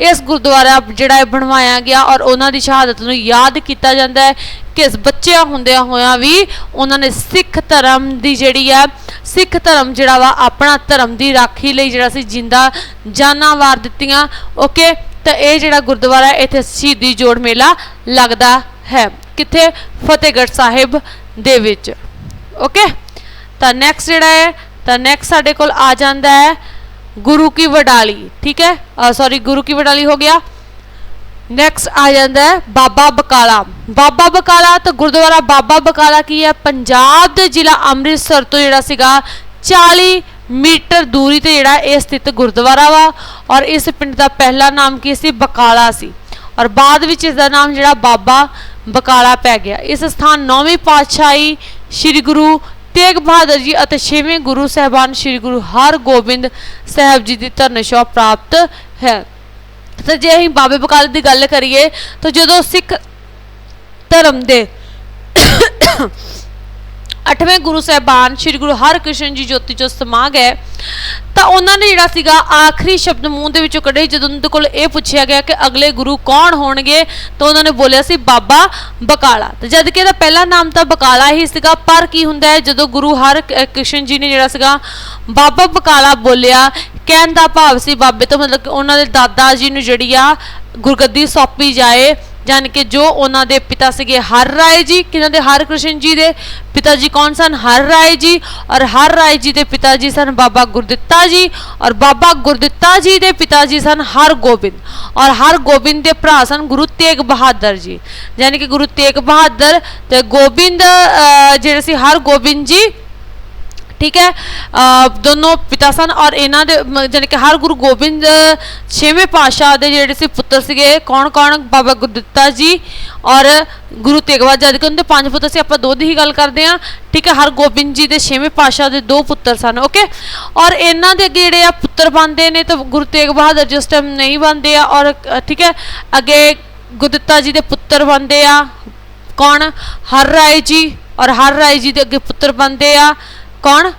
ਇਸ ਗੁਰਦੁਆਰਾ ਜਿਹੜਾ ਹੈ ਬਣਵਾਇਆ ਗਿਆ ਔਰ ਉਹਨਾਂ ਦੀ ਸ਼ਹਾਦਤ ਨੂੰ ਯਾਦ ਕੀਤਾ ਜਾਂਦਾ ਹੈ। ਕਿਸ ਬੱਚਿਆਂ ਹੁੰਦਿਆਂ ਹੋਇਆਂ ਵੀ ਉਹਨਾਂ ਨੇ ਸਿੱਖ ਧਰਮ ਦੀ ਜਿਹੜੀ ਆ, ਸਿੱਖ ਧਰਮ ਜਿਹੜਾ ਵਾ, ਆਪਣਾ ਧਰਮ ਦੀ ਰਾਖੀ ਲਈ ਜਿਹੜਾ ਸੀ ਜਿੰਦਾ ਜਾਨਾਂ ਵਾਰ ਦਿੱਤੀਆਂ। ਓਕੇ ਤਾਂ ਇਹ ਜਿਹੜਾ ਗੁਰਦੁਆਰਾ ਇੱਥੇ ਸ਼ਹੀਦੀ ਜੋੜ ਮੇਲਾ ਲੱਗਦਾ ਹੈ। ਕਿੱਥੇ? ਫਤਿਹਗੜ੍ਹ ਸਾਹਿਬ ਦੇ ਵਿੱਚ। ਓਕੇ ਤਾਂ ਨੈਕਸਟ ਜਿਹੜਾ ਹੈ, ਤਾਂ ਨੈਕਸਟ ਸਾਡੇ ਕੋਲ ਆ ਜਾਂਦਾ ਹੈ ਗੁਰੂ ਕੀ ਵਡਾਲੀ। ਠੀਕ ਹੈ? ਸੌਰੀ ਗੁਰੂ ਕੀ ਵਡਾਲੀ ਹੋ ਗਿਆ। ਨੈਕਸਟ ਆ ਜਾਂਦਾ ਹੈ ਬਾਬਾ ਬਕਾਲਾ। ਬਾਬਾ ਬਕਾਲਾ ਤਾਂ ਗੁਰਦੁਆਰਾ ਬਾਬਾ ਬਕਾਲਾ ਕੀ ਹੈ? ਪੰਜਾਬ ਦੇ ਜ਼ਿਲ੍ਹਾ ਅੰਮ੍ਰਿਤਸਰ ਤੋਂ ਜਿਹੜਾ ਸੀਗਾ 40 ਮੀਟਰ ਦੂਰੀ ਤੇ ਜਿਹੜਾ ਇਹ ਸਥਿਤ ਗੁਰਦੁਆਰਾ ਵਾ ਔਰ ਇਸ ਪਿੰਡ ਦਾ ਪਹਿਲਾ ਨਾਮ ਕੀ ਸੀ? ਬਕਾਲਾ ਸੀ। ਔਰ ਬਾਅਦ ਵਿੱਚ ਇਸ ਦਾ ਨਾਮ ਜਿਹੜਾ ਬਾਬਾ ਬਕਾਲਾ ਪੈ ਗਿਆ। ਇਸ ਸਥਾਨ ਨੌਵੀਂ ਪਾਤਸ਼ਾਹੀ ਸ੍ਰੀ ਗੁਰੂ ਤੇਗ ਬਹਾਦਰ ਜੀ ਅਤੇ ਛੇਵੇਂ ਗੁਰੂ ਸਾਹਿਬਾਨ ਸ੍ਰੀ ਗੁਰੂ ਹਰਗੋਬਿੰਦ ਸਾਹਿਬ ਜੀ ਦੀ ਧਰਨਛਾਹ ਪ੍ਰਾਪਤ ਹੈ। ਤੇ ਜੇ ਅਸੀਂ ਬਾਬੇ ਬਕਾਲੇ ਦੀ ਗੱਲ ਕਰੀਏ, ਤਾਂ ਜਦੋਂ ਸਿੱਖ ਧਰਮ ਦੇ ਅੱਠਵੇਂ ਗੁਰੂ ਸਾਹਿਬਾਨ ਸ੍ਰੀ ਗੁਰੂ ਹਰਕ੍ਰਿਸ਼ਨ ਜੀ ਜੋਤੀ ਚੋਂ ਸਮਾ ਗਏ ਤਾਂ ਉਹਨਾਂ ਨੇ ਜਿਹੜਾ ਸੀਗਾ ਆਖਰੀ ਸ਼ਬਦ ਮੂੰਹ ਦੇ ਵਿੱਚੋਂ ਕੱਢੇ ਜਦੋਂ ਉਹਨਾਂ ਕੋਲ ਇਹ ਪੁੱਛਿਆ ਗਿਆ ਕਿ ਅਗਲੇ ਗੁਰੂ ਕੌਣ ਹੋਣਗੇ, ਤਾਂ ਉਹਨਾਂ ਨੇ ਬੋਲਿਆ ਸੀ ਬਾਬਾ ਬਕਾਲਾ। ਤੇ ਜਦ ਕਿ ਇਹਦਾ ਪਹਿਲਾ ਨਾਮ ਤਾਂ ਬਕਾਲਾ ਹੀ ਸੀਗਾ, ਪਰ ਕੀ ਹੁੰਦਾ ਹੈ, ਜਦੋਂ ਗੁਰੂ ਹਰਕ੍ਰਿਸ਼ਨ ਜੀ ਨੇ ਜਿਹੜਾ ਸੀਗਾ ਬਾਬਾ ਬਕਾਲਾ ਬੋਲਿਆ ਕਹਿਣ ਦਾ ਭਾਵ ਸੀ ਬਾਬੇ ਤੋਂ, ਮਤਲਬ ਕਿ ਉਹਨਾਂ ਦੇ ਦਾਦਾ ਜੀ ਨੂੰ ਜਿਹੜੀ ਆ ਗੁਰਗੱਦੀ ਸੌਂਪੀ ਜਾਏ ਜਾਨ ਕਿ ਜੋ ਉਹਨਾਂ ਦੇ ਪਿਤਾ ਸੀਗੇ ਹਰ ਰਾਏ ਜੀ, ਕਿਹਨਾਂ ਦੇ? ਹਰ ਕ੍ਰਿਸ਼ਨ ਜੀ ਦੇ। ਪਿਤਾ ਜੀ ਕੌਣ ਸਨ? ਹਰ ਰਾਏ ਜੀ। ਔਰ ਹਰ ਰਾਏ ਜੀ ਦੇ ਪਿਤਾ ਜੀ ਸਨ ਬਾਬਾ ਗੁਰਦਿੱਤਾ ਜੀ। ਔਰ ਬਾਬਾ ਗੁਰਦਿੱਤਾ ਜੀ ਦੇ ਪਿਤਾ ਜੀ ਸਨ ਹਰ ਗੋਬਿੰਦ ਔਰ ਹਰ ਗੋਬਿੰਦ ਦੇ ਭਰਾ ਸਨ ਗੁਰੂ ਤੇਗ ਬਹਾਦਰ ਜੀ। ਯਾਨੀ ਕਿ ਗੁਰੂ ਤੇਗ ਬਹਾਦਰ ਤੇ ਗੋਬਿੰਦ ਜਿਹੜੇ ਸੀ ਹਰ ਗੋਬਿੰਦ ਜੀ ਠੀਕ ਹੈ? ਦੋਨੋਂ ਪਿਤਾ ਸਨ ਔਰ ਇਹਨਾਂ ਦੇ ਮ- ਜਾਣੀ ਕਿ ਹਰ ਗੁਰੂ ਗੋਬਿੰਦ ਛੇਵੇਂ ਪਾਤਸ਼ਾਹ ਦੇ ਜਿਹੜੇ ਸੀ ਪੁੱਤਰ ਸੀਗੇ ਕੌਣ ਕੌਣ ਬਾਬਾ ਗੁਰਦਿੱਤਾ ਜੀ ਔਰ ਗੁਰੂ ਤੇਗ ਬਹਾਦਰ ਜਦ ਉਹਨਾਂ ਦੇ ਪੰਜ ਪੁੱਤਰ ਸੀ, ਆਪਾਂ ਦੋ ਦੀ ਹੀ ਗੱਲ ਕਰਦੇ ਹਾਂ। ਠੀਕ ਹੈ? ਹਰ ਗੋਬਿੰਦ ਜੀ ਦੇ ਛੇਵੇਂ ਪਾਤਸ਼ਾਹ ਦੇ ਦੋ ਪੁੱਤਰ ਸਨ ਓਕੇ ਔਰ ਇਹਨਾਂ ਦੇ ਅੱਗੇ ਜਿਹੜੇ ਆ ਪੁੱਤਰ ਬਣਦੇ ਨੇ ਤਾਂ ਗੁਰੂ ਤੇਗ ਬਹਾਦਰ ਜਿਸ ਟਾਈਮ ਨਹੀਂ ਬਣਦੇ ਆ ਔਰ ਠੀਕ ਹੈ? ਅੱਗੇ ਗੁਰਦਿੱਤਾ ਜੀ ਦੇ ਪੁੱਤਰ ਬਣਦੇ ਆ। ਕੌਣ? ਹਰ ਰਾਏ ਜੀ ਔਰ ਹਰ ਰਾਏ ਜੀ ਦੇ ਅੱਗੇ ਪੁੱਤਰ ਬਣਦੇ ਆ। ਕੌਣ?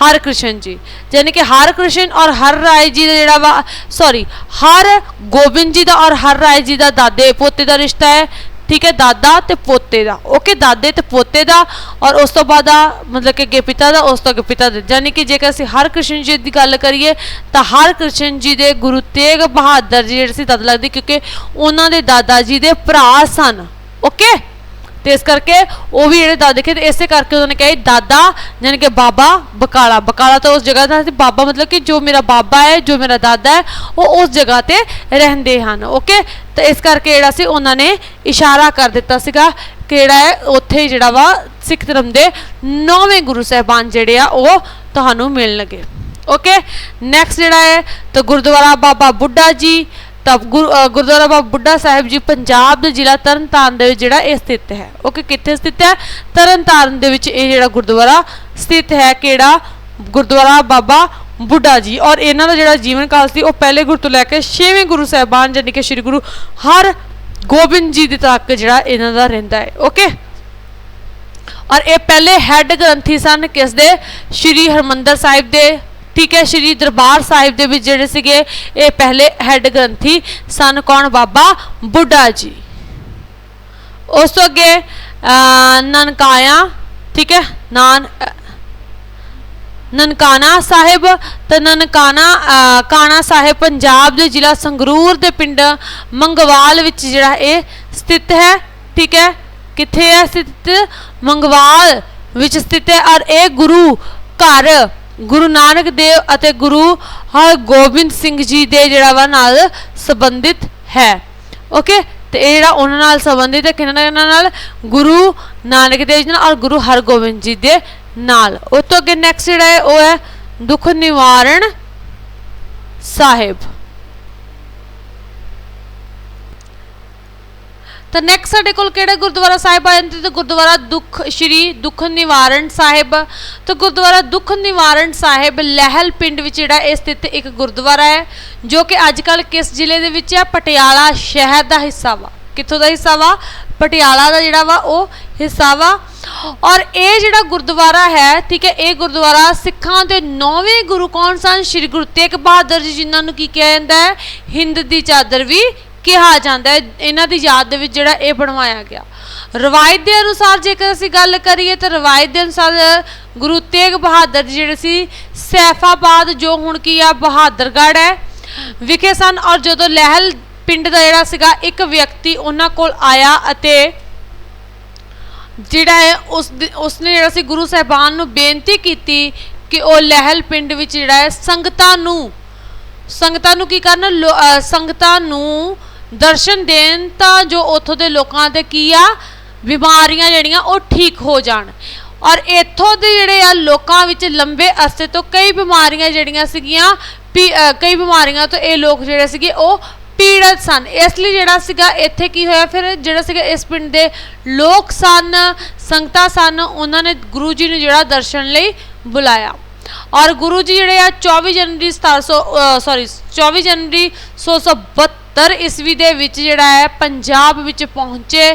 ਹਰ ਕ੍ਰਿਸ਼ਨ ਜੀ। ਯਾਨੀ ਕਿ ਹਰ ਕ੍ਰਿਸ਼ਨ ਔਰ ਹਰ ਰਾਏ ਜੀ ਦਾ ਜਿਹੜਾ ਵਾ ਸੌਰੀ ਹਰ ਗੋਬਿੰਦ ਜੀ ਦਾ ਔਰ ਹਰ ਰਾਏ ਜੀ ਦਾ ਦਾਦੇ ਪੋਤੇ ਦਾ ਰਿਸ਼ਤਾ ਹੈ, ਠੀਕ ਹੈ, ਦਾਦਾ ਤੇ ਪੋਤੇ ਦਾ। ਓਕੇ, ਦਾਦੇ ਤੇ ਪੋਤੇ ਦਾ ਔਰ ਉਸ ਤੋਂ ਬਾਅਦ ਆ ਮਤਲਬ ਕਿ ਅੱਗੇ ਪਿਤਾ ਦਾ, ਉਸ ਤੋਂ ਅੱਗੇ ਪਿਤਾ ਦਾ। ਯਾਨੀ ਕਿ ਜੇਕਰ ਅਸੀਂ ਹਰ ਕ੍ਰਿਸ਼ਨ ਜੀ ਦੀ ਗੱਲ ਕਰੀਏ, ਤਾਂ ਹਰ ਕ੍ਰਿਸ਼ਨ ਜੀ ਦੇ ਗੁਰੂ ਤੇਗ ਬਹਾਦਰ ਜੀ ਜਿਹੜੇ ਸੀ ਦਾਦਾ ਲੱਗਦੇ ਕਿਉਂਕਿ ਉਹਨਾਂ ਦੇ ਦਾਦਾ ਜੀ ਦੇ ਭਰਾ ਸਨ। ਓਕੇ? ਤੇ ਇਸ ਕਰਕੇ ਉਹ ਵੀ ਜਿਹੜੇ ਦਾਦੇ ਕੇ ਤੇ ਇਸੇ ਕਰਕੇ ਉਹਨਾਂ ਨੇ ਕਿਹਾ ਇਹ ਦਾਦਾ ਯਾਨੀ ਕਿ ਬਾਬਾ ਬਕਾਲਾ। ਬਕਾਲਾ ਤਾਂ ਉਸ ਜਗ੍ਹਾ ਦਾ ਸੀ। ਬਾਬਾ ਮਤਲਬ ਕਿ ਜੋ ਮੇਰਾ ਬਾਬਾ ਹੈ, ਜੋ ਮੇਰਾ ਦਾਦਾ ਹੈ, ਉਹ ਉਸ ਜਗ੍ਹਾ ਤੇ ਰਹਿੰਦੇ ਹਨ ਓਕੇ ਤੇ ਇਸ ਕਰਕੇ ਜਿਹੜਾ ਸੀ, ਉਹਨਾਂ ਨੇ ਇਸ਼ਾਰਾ ਕਰ ਦਿੱਤਾ ਸੀਗਾ ਕਿ ਜਿਹੜਾ ਹੈ, ਉੱਥੇ ਜਿਹੜਾ ਵਾ ਸਿੱਖ ਧਰਮ ਦੇ ਨੌਵੇਂ ਗੁਰੂ ਸਾਹਿਬਾਨ ਜਿਹੜੇ ਆ, ਉਹ ਤੁਹਾਨੂੰ ਮਿਲਣਗੇ ਓਕੇ ਨੈਕਸਟ ਜਿਹੜਾ ਹੈ, ਤਾਂ ਗੁਰਦੁਆਰਾ ਬਾਬਾ ਬੁੱਢਾ ਜੀ ਤਾਂ ਗੁਰ- ਗੁਰਦੁਆਰਾ ਬਾਬਾ ਬੁੱਢਾ ਸਾਹਿਬ ਜੀ ਪੰਜਾਬ ਦੇ ਜ਼ਿਲ੍ਹਾ ਤਰਨਤਾਰਨ ਦੇ ਵਿੱਚ ਜਿਹੜਾ ਇਹ ਸਥਿਤ ਹੈ। ਓਕੇ ਕਿੱਥੇ ਸਥਿਤ ਹੈ? ਤਰਨਤਾਰਨ ਦੇ ਵਿੱਚ ਇਹ ਜਿਹੜਾ ਗੁਰਦੁਆਰਾ ਸਥਿਤ ਹੈ ਕਿਹੜਾ? ਗੁਰਦੁਆਰਾ ਬਾਬਾ ਬੁੱਢਾ ਜੀ। ਔਰ ਇਹਨਾਂ ਦਾ ਜਿਹੜਾ ਜੀਵਨ ਕਾਲ ਸੀ, ਉਹ ਪਹਿਲੇ ਗੁਰੂ ਤੋਂ ਲੈ ਕੇ ਛੇਵੇਂ ਗੁਰੂ ਸਾਹਿਬਾਨ ਜਾਨੀ ਕਿ ਸ੍ਰੀ ਗੁਰੂ ਹਰ ਗੋਬਿੰਦ ਜੀ ਦੇ ਤੱਕ ਜਿਹੜਾ ਇਹਨਾਂ ਦਾ ਰਹਿੰਦਾ ਹੈ। ਓਕੇ ਔਰ ਇਹ ਪਹਿਲੇ ਹੈੱਡ ਗ੍ਰੰਥੀ ਸਨ ਕਿਸ ਦੇ ਸ਼੍ਰੀ ਹਰਮੰਦਰ ਸਾਹਿਬ ਦੇ। ਠੀਕ ਹੈ, ਸ਼੍ਰੀ ਦਰਬਾਰ ਸਾਹਿਬ ਦੇ ਵਿੱਚ ਜਿਹੜੇ ਸੀਗੇ, ਇਹ ਪਹਿਲੇ ਹੈੱਡ ਗ੍ਰੰਥੀ ਸਨ ਕੌਣ? ਬਾਬਾ ਬੁੱਢਾ ਜੀ। ਉਸ ਤੋਂ ਅੱਗੇ ਨਨਕਾਇਆ ਠੀਕ ਹੈ, ਨਾਨ ਨਨਕਾਣਾ ਸਾਹਿਬ ਤੇ ਨਨਕਾਣਾ ਕਾਣਾ ਸਾਹਿਬ ਪੰਜਾਬ ਦੇ ਜ਼ਿਲ੍ਹਾ ਸੰਗਰੂਰ ਦੇ ਪਿੰਡ ਮੰਗਵਾਲ ਵਿੱਚ ਜਿਹੜਾ ਇਹ ਸਥਿਤ ਹੈ, ਠੀਕ ਹੈ, ਕਿੱਥੇ ਹੈ ਸਥਿਤ? ਮੰਗਵਾਲ ਵਿੱਚ ਸਥਿਤ ਹੈ ਔਰ ਇਹ ਗੁਰੂ ਘਰ ਗੁਰੂ ਨਾਨਕ ਦੇਵ ਅਤੇ ਗੁਰੂ ਹਰਗੋਬਿੰਦ ਸਿੰਘ ਜੀ ਦੇ ਜਿਹੜਾ ਵਾ ਨਾਲ ਸੰਬੰਧਿਤ ਹੈ। ਓਕੇ ਤੇ ਇਹ ਜਿਹੜਾ ਉਹਨਾਂ ਨਾਲ ਸੰਬੰਧਿਤ ਹੈ, ਕਿਹਨਾਂ ਨਾਲ- ਕਿਹਨਾਂ ਨਾਲ? ਗੁਰੂ ਨਾਨਕ ਦੇਵ ਜੀ ਨਾਲ ਔਰ ਗੁਰੂ ਹਰਗੋਬਿੰਦ ਜੀ ਦੇ ਨਾਲ। ਉਹ ਤੋਂ ਅੱਗੇ ਨੈਕਸਟ ਜਿਹੜਾ ਹੈ, ਉਹ ਹੈ ਦੁੱਖ ਨਿਵਾਰਣ ਸਾਹਿਬ। ਤਾਂ ਨੈਕਸਟ ਸਾਡੇ ਕੋਲ ਕਿਹੜਾ ਗੁਰਦੁਆਰਾ ਸਾਹਿਬ ਆ ਜਾਂਦੇ ਤੇ ਗੁਰਦੁਆਰਾ ਦੁੱਖ, ਸ਼੍ਰੀ ਦੁੱਖ ਨਿਵਾਰਣ ਸਾਹਿਬ। ਤਾਂ ਗੁਰਦੁਆਰਾ ਦੁੱਖ ਨਿਵਾਰਣ ਸਾਹਿਬ ਲਹਿਲ ਪਿੰਡ ਵਿੱਚ ਜਿਹੜਾ ਇਹ ਸਥਿਤ ਇੱਕ ਗੁਰਦੁਆਰਾ ਹੈ, ਜੋ ਕਿ ਅੱਜ ਕੱਲ ਕਿਸ ਜ਼ਿਲ੍ਹੇ ਦੇ ਵਿੱਚ ਹੈ ਪਟਿਆਲਾ ਸ਼ਹਿਰ ਦਾ ਹਿੱਸਾ ਵਾ। ਕਿੱਥੋਂ ਦਾ ਹਿੱਸਾ ਵਾ? ਪਟਿਆਲਾ ਦਾ ਜਿਹੜਾ ਵਾ, ਉਹ ਹਿੱਸਾ ਵਾ। ਔਰ ਇਹ ਜਿਹੜਾ ਗੁਰਦੁਆਰਾ ਹੈ, ਠੀਕ ਹੈ, ਇਹ ਗੁਰਦੁਆਰਾ ਸਿੱਖਾਂ ਦੇ ਨੌਵੇਂ ਗੁਰੂ ਕੌਣ ਸਨ? ਸ੍ਰੀ ਗੁਰੂ ਤੇਗ ਬਹਾਦਰ ਜੀ, ਜਿਨ੍ਹਾਂ ਨੂੰ ਕੀ ਕਿਹਾ ਜਾਂਦਾ ਹੈ? ਹਿੰਦ ਦੀ ਚਾਦਰ ਵੀ ਕਿਹਾ ਜਾਂਦਾ ਹੈ, ਇਹਨਾਂ ਦੀ ਯਾਦ ਦੇ ਵਿੱਚ ਜਿਹੜਾ ਇਹ ਬਣਵਾਇਆ ਗਿਆ। ਰਵਾਇਤ ਦੇ ਅਨੁਸਾਰ ਜੇਕਰ ਅਸੀਂ ਗੱਲ ਕਰੀਏ ਤਾਂ ਰਵਾਇਤ ਦੇ ਅਨੁਸਾਰ ਗੁਰੂ ਤੇਗ ਬਹਾਦਰ ਜੀ ਜਿਹੜੇ ਸੀ, ਸੈਫਾਬਾਦ ਜੋ ਹੁਣ ਕੀ ਆ, ਬਹਾਦਰਗੜ੍ਹ ਹੈ, ਵਿਖੇ ਸਨ ਔਰ ਜਦੋਂ ਲਹਿਲ ਪਿੰਡ ਦਾ ਜਿਹੜਾ ਸੀਗਾ, ਇੱਕ ਵਿਅਕਤੀ ਉਹਨਾਂ ਕੋਲ ਆਇਆ ਅਤੇ ਜਿਹੜਾ ਹੈ ਉਸ ਉਸਨੇ ਜਿਹੜਾ ਸੀ ਗੁਰੂ ਸਾਹਿਬਾਨ ਨੂੰ ਬੇਨਤੀ ਕੀਤੀ ਕਿ ਉਹ ਲਹਿਲ ਪਿੰਡ ਵਿੱਚ ਜਿਹੜਾ ਹੈ, ਸੰਗਤਾਂ ਨੂੰ ਸੰਗਤਾਂ ਨੂੰ ਕੀ ਕਰਨ? ਲੋ- ਸੰਗਤਾਂ ਨੂੰ ਦਰਸ਼ਨ ਦੇਣ ਤਾਂ ਜੋ ਉੱਥੋਂ ਦੇ ਲੋਕਾਂ 'ਤੇ ਕੀ ਆ, ਬਿਮਾਰੀਆਂ ਜਿਹੜੀਆਂ ਉਹ ਠੀਕ ਹੋ ਜਾਣ। ਔਰ ਇੱਥੋਂ ਦੇ ਜਿਹੜੇ ਆ ਲੋਕਾਂ ਵਿੱਚ ਲੰਬੇ ਅਰਸੇ ਤੋਂ ਕਈ ਬਿਮਾਰੀਆਂ ਜਿਹੜੀਆਂ ਸੀਗੀਆਂ, ਪੀ- ਕਈ ਬਿਮਾਰੀਆਂ ਤੋਂ ਇਹ ਲੋਕ ਜਿਹੜੇ ਸੀਗੇ ਉਹ ਪੀੜਤ ਸਨ। ਇਸ ਲਈ ਜਿਹੜਾ ਸੀਗਾ ਇੱਥੇ ਕੀ ਹੋਇਆ ਫਿਰ, ਜਿਹੜਾ ਸੀਗਾ ਇਸ ਪਿੰਡ ਦੇ ਲੋਕ ਸਨ, ਸੰਗਤਾਂ ਸਨ, ਉਹਨਾਂ ਨੇ ਗੁਰੂ ਜੀ ਨੂੰ ਜਿਹੜਾ ਦਰਸ਼ਨ ਲਈ ਬੁਲਾਇਆ। ਔਰ ਗੁਰੂ ਜੀ ਜਿਹੜੇ ਆ 24 ਜਨਵਰੀ 1700 ਸੌਰੀ 24 ਜਨਵਰੀ 1672 ਈਸਵੀ ਦੇ ਵਿੱਚ ਜਿਹੜਾ ਹੈ, ਪੰਜਾਬ ਵਿੱਚ ਪਹੁੰਚੇ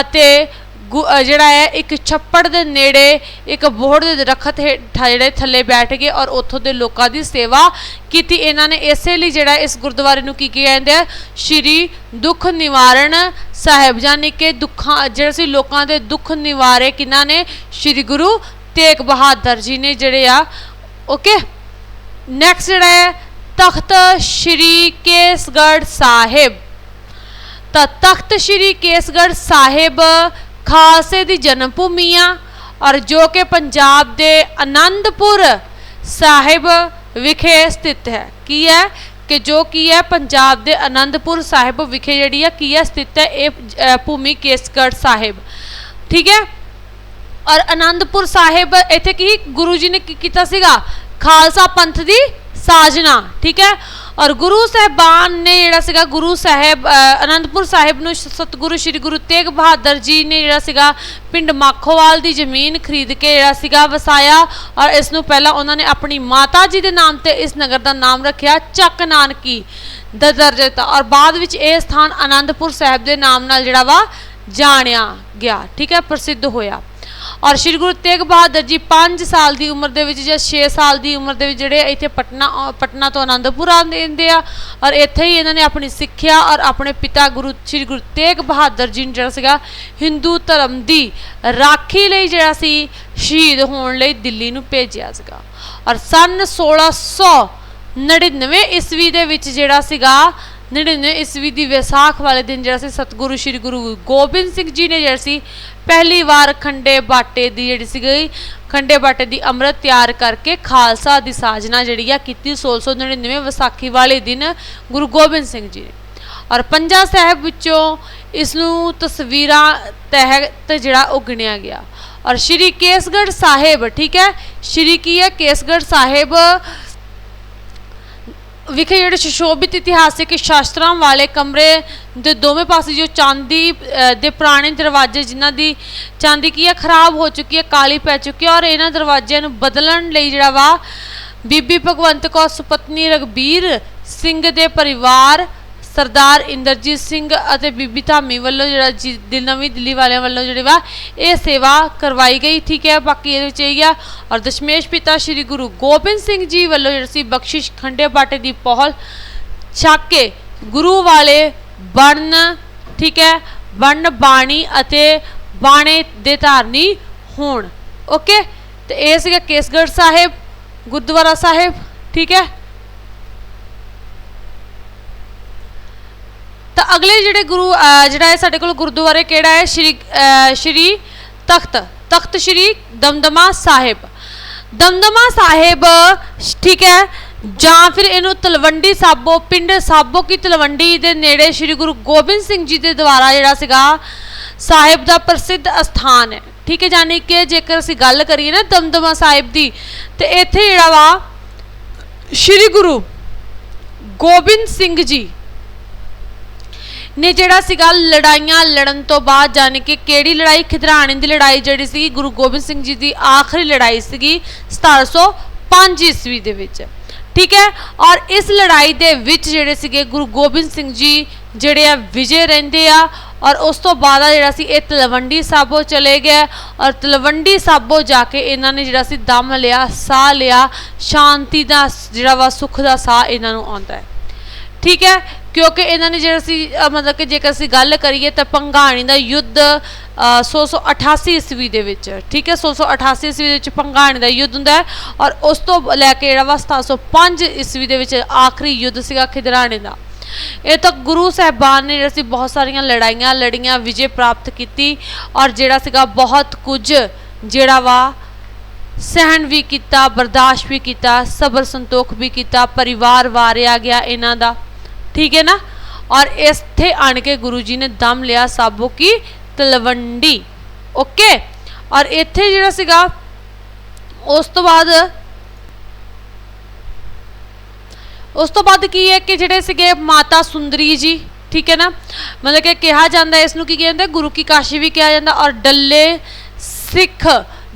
ਅਤੇ ਗੁ- ਜਿਹੜਾ ਹੈ, ਇੱਕ ਛੱਪੜ ਦੇ ਨੇੜੇ ਇੱਕ ਬੋਹੜ ਦੇ ਦਰਖਤ ਹੇਠਾਂ ਜਿਹੜੇ ਥੱਲੇ ਬੈਠ ਗਏ ਔਰ ਉੱਥੋਂ ਦੇ ਲੋਕਾਂ ਦੀ ਸੇਵਾ ਕੀਤੀ। ਇਹਨਾਂ ਨੇ ਇਸੇ ਲਈ ਜਿਹੜਾ ਇਸ ਗੁਰਦੁਆਰੇ ਨੂੰ ਕੀ ਕਿਹਾ ਜਾਂਦਾ ਹੈ ਸ਼੍ਰੀ ਦੁੱਖ ਨਿਵਾਰਣ ਸਾਹਿਬ ਜਾਨੀ ਕਿ ਦੁੱਖਾਂ, ਜਿਹੜੇ ਸੀ ਲੋਕਾਂ ਦੇ ਦੁੱਖ ਨਿਵਾਰੇ ਕਿਨਾਂ ਨੇ? ਸ਼੍ਰੀ ਗੁਰੂ ਤੇਗ ਬਹਾਦਰ ਜੀ ਨੇ ਜਿਹੜੇ ਆ ਓਕੇ ਨੈਕਸਟ ਜਿਹੜਾ ਹੈ ਤਖਤ ਸ਼੍ਰੀ ਕੇਸਗੜ੍ਹ ਸਾਹਿਬ। ਤਾਂ ਤਖਤ ਸ਼੍ਰੀ ਕੇਸਗੜ੍ਹ ਸਾਹਿਬ ਖਾਲਸੇ ਦੀ ਜਨਮ ਭੂਮੀ ਆ ਔਰ ਜੋ ਕਿ ਪੰਜਾਬ ਦੇ ਆਨੰਦਪੁਰ ਸਾਹਿਬ ਵਿਖੇ ਸਥਿਤ ਹੈ। ਕੀ ਹੈ? ਕਿ ਜੋ ਕੀ ਹੈ, ਪੰਜਾਬ ਦੇ ਆਨੰਦਪੁਰ ਸਾਹਿਬ ਵਿਖੇ ਜਿਹੜੀ ਆ ਕੀ ਹੈ ਸਥਿਤ ਹੈ? ਇਹ ਭੂਮੀ ਕੇਸਗੜ੍ਹ ਸਾਹਿਬ। ਠੀਕ ਹੈ? ਔਰ ਆਨੰਦਪੁਰ ਸਾਹਿਬ ਇੱਥੇ ਕੀ ਗੁਰੂ ਜੀ ਨੇ ਕੀ ਕੀਤਾ ਸੀਗਾ? ਖਾਲਸਾ ਪੰਥ ਦੀ ਸਾਜਨਾ, ਠੀਕ ਹੈ? ਔਰ ਗੁਰੂ ਸਾਹਿਬਾਨ ਨੇ ਜਿਹੜਾ ਸੀਗਾ, ਗੁਰੂ ਸਾਹਿਬ ਅਨੰਦਪੁਰ ਸਾਹਿਬ ਨੂੰ ਸਤਿਗੁਰੂ ਸ੍ਰੀ ਗੁਰੂ ਤੇਗ ਬਹਾਦਰ ਜੀ ਨੇ ਜਿਹੜਾ ਸੀਗਾ, ਪਿੰਡ ਮਾਖੋਵਾਲ ਦੀ ਜ਼ਮੀਨ ਖਰੀਦ ਕੇ ਜਿਹੜਾ ਸੀਗਾ ਵਸਾਇਆ ਔਰ ਇਸ ਨੂੰ ਪਹਿਲਾਂ ਉਹਨਾਂ ਨੇ ਆਪਣੀ ਮਾਤਾ ਜੀ ਦੇ ਨਾਮ ਤੇ ਇਸ ਨਗਰ ਦਾ ਨਾਮ ਰੱਖਿਆ, ਚੱਕ ਨਾਨਕੀ ਦਾ ਦਰਜਾ ਦਿੱਤਾ ਔਰ ਬਾਅਦ ਵਿੱਚ ਇਹ ਸਥਾਨ ਅਨੰਦਪੁਰ ਸਾਹਿਬ ਦੇ ਨਾਮ ਨਾਲ ਜਿਹੜਾ ਵਾ ਜਾਣਿਆ ਗਿਆ, ਠੀਕ ਹੈ? ਪ੍ਰਸਿੱਧ ਹੋਇਆ। ਔਰ ਸ਼੍ਰੀ ਗੁਰੂ ਤੇਗ ਬਹਾਦਰ ਜੀ 5 ਸਾਲ ਦੀ ਉਮਰ ਦੇ ਵਿੱਚ ਜਾਂ 6 ਸਾਲ ਦੀ ਉਮਰ ਦੇ ਵਿੱਚ ਜਿਹੜੇ ਇੱਥੇ ਪਟਨਾ ਪਟਨਾ ਤੋਂ ਆਨੰਦਪੁਰ ਆਉਂਦੇ ਆ ਔਰ ਇੱਥੇ ਹੀ ਇਹਨਾਂ ਨੇ ਆਪਣੀ ਸਿੱਖਿਆ ਔਰ ਆਪਣੇ ਪਿਤਾ ਗੁਰੂ, ਸ਼੍ਰੀ ਗੁਰੂ ਤੇਗ ਬਹਾਦਰ ਜੀ ਨੂੰ ਜਿਹੜਾ ਸੀਗਾ ਹਿੰਦੂ ਧਰਮ ਦੀ ਰਾਖੀ ਲਈ ਜਿਹੜਾ ਸੀ ਸ਼ਹੀਦ ਹੋਣ ਲਈ ਦਿੱਲੀ ਨੂੰ ਭੇਜਿਆ ਸੀਗਾ। ਔਰ ਸੰਨ 1699 ਈਸਵੀ ਦੇ ਵਿੱਚ ਜਿਹੜਾ ਸੀਗਾ 99 ਈਸਵੀ ਦੀ ਵਿਸਾਖ ਵਾਲੇ ਦਿਨ ਜਿਹੜਾ ਸੀ ਸਤਿਗੁਰੂ ਸ੍ਰੀ ਗੁਰੂ ਗੋਬਿੰਦ ਸਿੰਘ ਜੀ ਨੇ ਜਿਹੜਾ ਸੀ ਪਹਿਲੀ ਵਾਰ ਖੰਡੇ ਬਾਟੇ ਦੀ ਜਿਹੜੀ ਸੀਗੀ, ਖੰਡੇ ਬਾਟੇ ਦੀ ਅੰਮ੍ਰਿਤ ਤਿਆਰ ਕਰਕੇ ਖਾਲਸਾ ਦੀ ਸਾਜਨਾ ਜਿਹੜੀ ਆ ਕੀਤੀ 1699 ਵਿਸਾਖੀ ਵਾਲੇ ਦਿਨ ਗੁਰੂ ਗੋਬਿੰਦ ਸਿੰਘ ਜੀ ਨੇ। ਔਰ ਪੰਜਾ ਸਾਹਿਬ ਵਿੱਚੋਂ ਇਸ ਨੂੰ ਤਸਵੀਰਾਂ ਤਹਿਤ ਜਿਹੜਾ ਉਹ ਗਿਣਿਆ ਗਿਆ। ਔਰ ਸ਼੍ਰੀ ਕੇਸਗੜ੍ਹ ਸਾਹਿਬ, ਠੀਕ ਹੈ? ਸ਼੍ਰੀ ਕੀ ਹੈ? ਕੇਸਗੜ੍ਹ ਸਾਹਿਬ ਵਿਖੇ ਜਿਹੜੇ ਸੁਸ਼ੋਭਿਤ ਇਤਿਹਾਸਿਕ ਸ਼ਾਸਤਰਾਂ ਵਾਲੇ ਕਮਰੇ ਦੇ ਦੋਵੇਂ ਪਾਸੇ ਜੋ ਚਾਂਦੀ ਦੇ ਪੁਰਾਣੇ ਦਰਵਾਜ਼ੇ ਜਿਨ੍ਹਾਂ ਦੀ ਚਾਂਦੀ ਕੀ ਹੈ, ਖਰਾਬ ਹੋ ਚੁੱਕੀ ਹੈ, ਕਾਲੀ ਪੈ ਚੁੱਕੀ ਹੈ ਔਰ ਇਹਨਾਂ ਦਰਵਾਜ਼ਿਆਂ ਨੂੰ ਬਦਲਣ ਲਈ ਜਿਹੜਾ ਵਾ ਬੀਬੀ ਭਗਵੰਤ ਕੌਰ, ਸੁਪਤਨੀ ਰਗਬੀਰ ਸਿੰਘ ਦੇ ਪਰਿਵਾਰ ਸਰਦਾਰ ਇੰਦਰਜੀਤ ਸਿੰਘ ਅਤੇ ਬੀਬੀ ਧਾਮੀ ਵੱਲੋਂ ਜਿਹੜਾ ਜੀ- ਦਿਲ ਨਵੀਂ ਦਿੱਲੀ ਵਾਲਿਆਂ ਵੱਲੋਂ ਜਿਹੜੇ ਵਾ, ਇਹ ਸੇਵਾ ਕਰਵਾਈ ਗਈ, ਠੀਕ ਹੈ। ਬਾਕੀ ਇਹਦੇ ਵਿੱਚ ਇਹ ਆ, ਔਰ ਦਸ਼ਮੇਸ਼ ਪਿਤਾ ਸ੍ਰੀ ਗੁਰੂ ਗੋਬਿੰਦ ਸਿੰਘ ਜੀ ਵੱਲੋਂ ਜਿਹੜਾ ਸੀ ਬਖਸ਼ਿਸ਼ ਖੰਡੇ ਬਾਟੇ ਦੀ ਪਹੁਲ ਛੱਕ ਕੇ ਗੁਰੂ ਵਾਲੇ ਬਣ ਠੀਕ ਹੈ ਬਣ ਬਾਣੀ ਅਤੇ ਬਾਣੇ ਦੇ ਧਾਰਨੀ ਹੋਣ। ਓਕੇ? ਤੇ ਇਹ ਸੀਗਾ ਕੇਸਗੜ੍ਹ ਸਾਹਿਬ, ਗੁਰਦੁਆਰਾ ਸਾਹਿਬ, ਠੀਕ ਹੈ? ਤਾਂ ਅਗਲੇ ਜਿਹੜੇ ਗੁਰੂ ਜਿਹੜਾ ਹੈ ਸਾਡੇ ਕੋਲ ਗੁਰਦੁਆਰੇ ਕਿਹੜਾ ਹੈ? ਸ਼੍ਰੀ ਸ਼੍ਰੀ ਤਖਤ ਤਖਤ ਸ਼੍ਰੀ ਦਮਦਮਾ ਸਾਹਿਬ। ਦਮਦਮਾ ਸਾਹਿਬ, ਠੀਕ ਹੈ, ਜਾਂ ਫਿਰ ਇਹਨੂੰ ਤਲਵੰਡੀ ਸਾਬੋ, ਪਿੰਡ ਸਾਬੋ ਕੀ ਤਲਵੰਡੀ ਦੇ ਨੇੜੇ ਸ਼੍ਰੀ ਗੁਰੂ ਗੋਬਿੰਦ ਸਿੰਘ ਜੀ ਦੇ ਦੁਆਰਾ ਜਿਹੜਾ ਸੀਗਾ, ਸਾਹਿਬ ਦਾ ਪ੍ਰਸਿੱਧ ਅਸਥਾਨ ਹੈ। ਠੀਕ ਹੈ ਜਾਨੀ ਕਿ ਜੇਕਰ ਅਸੀਂ ਗੱਲ ਕਰੀਏ ਨਾ ਦਮਦਮਾ ਸਾਹਿਬ ਦੀ, ਤੇ ਇੱਥੇ ਜਿਹੜਾ ਵਾ ਸ਼੍ਰੀ ਗੁਰੂ ਗੋਬਿੰਦ ਸਿੰਘ ਜੀ ਨੇ ਜਿਹੜਾ ਸੀਗਾ ਲੜਾਈਆਂ ਲੜਨ ਤੋਂ ਬਾਅਦ ਜਾਣੀ ਕਿ ਕਿਹੜੀ ਲੜਾਈ? ਖਿਦਰਾਣੇ ਦੀ ਲੜਾਈ ਜਿਹੜੀ ਸੀ ਗੁਰੂ ਗੋਬਿੰਦ ਸਿੰਘ ਜੀ ਦੀ ਆਖਰੀ ਲੜਾਈ ਸੀਗੀ 1705 ਈਸਵੀ ਦੇ ਵਿੱਚ। ਠੀਕ ਹੈ? ਔਰ ਇਸ ਲੜਾਈ ਦੇ ਵਿੱਚ ਜਿਹੜੇ ਸੀਗੇ ਗੁਰੂ ਗੋਬਿੰਦ ਸਿੰਘ ਜੀ ਜਿਹੜੇ ਆ ਵਿਜੇ ਰਹਿੰਦੇ ਆ ਔਰ ਉਸ ਤੋਂ ਬਾਅਦ ਆ ਜਿਹੜਾ ਸੀ, ਇਹ ਤਲਵੰਡੀ ਸਾਬੋ ਚਲੇ ਗਏ ਔਰ ਤਲਵੰਡੀ ਸਾਬੋ ਜਾ ਕੇ ਇਹਨਾਂ ਨੇ ਜਿਹੜਾ ਸੀ ਦਮ ਲਿਆ, ਸਾਹ ਲਿਆ, ਸ਼ਾਂਤੀ ਦਾ ਜਿਹੜਾ ਵਾ, ਸੁੱਖ ਦਾ ਸਾਹ ਇਹਨਾਂ ਨੂੰ ਆਉਂਦਾ ਹੈ। ਠੀਕ ਹੈ? ਕਿਉਂਕਿ ਇਹਨਾਂ ਨੇ ਜਿਹੜਾ ਸੀ ਮਤਲਬ ਕਿ ਜੇਕਰ ਅਸੀਂ ਗੱਲ ਕਰੀਏ ਤਾਂ ਪੰਘਾਣੀ ਦਾ ਯੁੱਧ ਅ, 1688 ਈਸਵੀ ਦੇ ਵਿੱਚ ਠੀਕ ਹੈ? 1688 ਈਸਵੀ ਦੇ ਵਿੱਚ ਪੰਘਾਣੀ ਦਾ ਯੁੱਧ ਹੁੰਦਾ ਹੈ ਔਰ ਉਸ ਤੋਂ ਲੈ ਕੇ ਜਿਹੜਾ ਵਾ 1705 ਈਸਵੀ ਦੇ ਵਿੱਚ ਆਖਰੀ ਯੁੱਧ ਸੀਗਾ ਖਿਦਰਾਣੇ ਦਾ। ਇਹ ਤਾਂ ਗੁਰੂ ਸਾਹਿਬਾਨ ਨੇ ਜਿਹੜਾ ਸੀ ਬਹੁਤ ਸਾਰੀਆਂ ਲੜਾਈਆਂ ਲੜੀਆਂ ਵਿਜੇ ਪ੍ਰਾਪਤ ਕੀਤੀ ਔਰ ਜਿਹੜਾ ਸੀਗਾ ਬਹੁਤ ਕੁਝ ਜਿਹੜਾ ਵਾ ਸਹਿਣ ਵੀ ਕੀਤਾ ਬਰਦਾਸ਼ਤ ਵੀ ਕੀਤਾ ਸਬਰ ਸੰਤੋਖ ਵੀ ਕੀਤਾ ਪਰਿਵਾਰ ਵਾਰਿਆ ਗਿਆ ਇਹਨਾਂ ਦਾ। ਠੀਕ ਹੈ ਨਾ? ਔਰ ਇੱਥੇ ਆਣ ਕੇ ਗੁਰੂ ਜੀ ਨੇ ਦਮ ਲਿਆ ਸਾਬੋ ਕੀ? ਤਲਵੰਡੀ। ਓਕੇ ਔਰ ਇੱਥੇ ਜਿਹੜਾ ਸੀਗਾ, ਉਸ ਤੋਂ ਬਾਅਦ, ਉਸ ਤੋਂ ਬਾਅਦ ਕੀ ਹੈ ਕਿ ਜਿਹੜੇ ਸੀਗੇ ਮਾਤਾ ਸੁੰਦਰੀ ਜੀ, ਠੀਕ ਹੈ ਨਾ? ਮਤਲਬ ਕਿ ਕਿਹਾ ਜਾਂਦਾ ਇਸ ਨੂੰ ਕੀ ਕਹਿੰਦੇ ਗੁਰੂ ਕੀ ਕਾਸ਼ੀ ਵੀ ਕਿਹਾ ਜਾਂਦਾ ਔਰ ਡੱਲੇ ਸਿੱਖ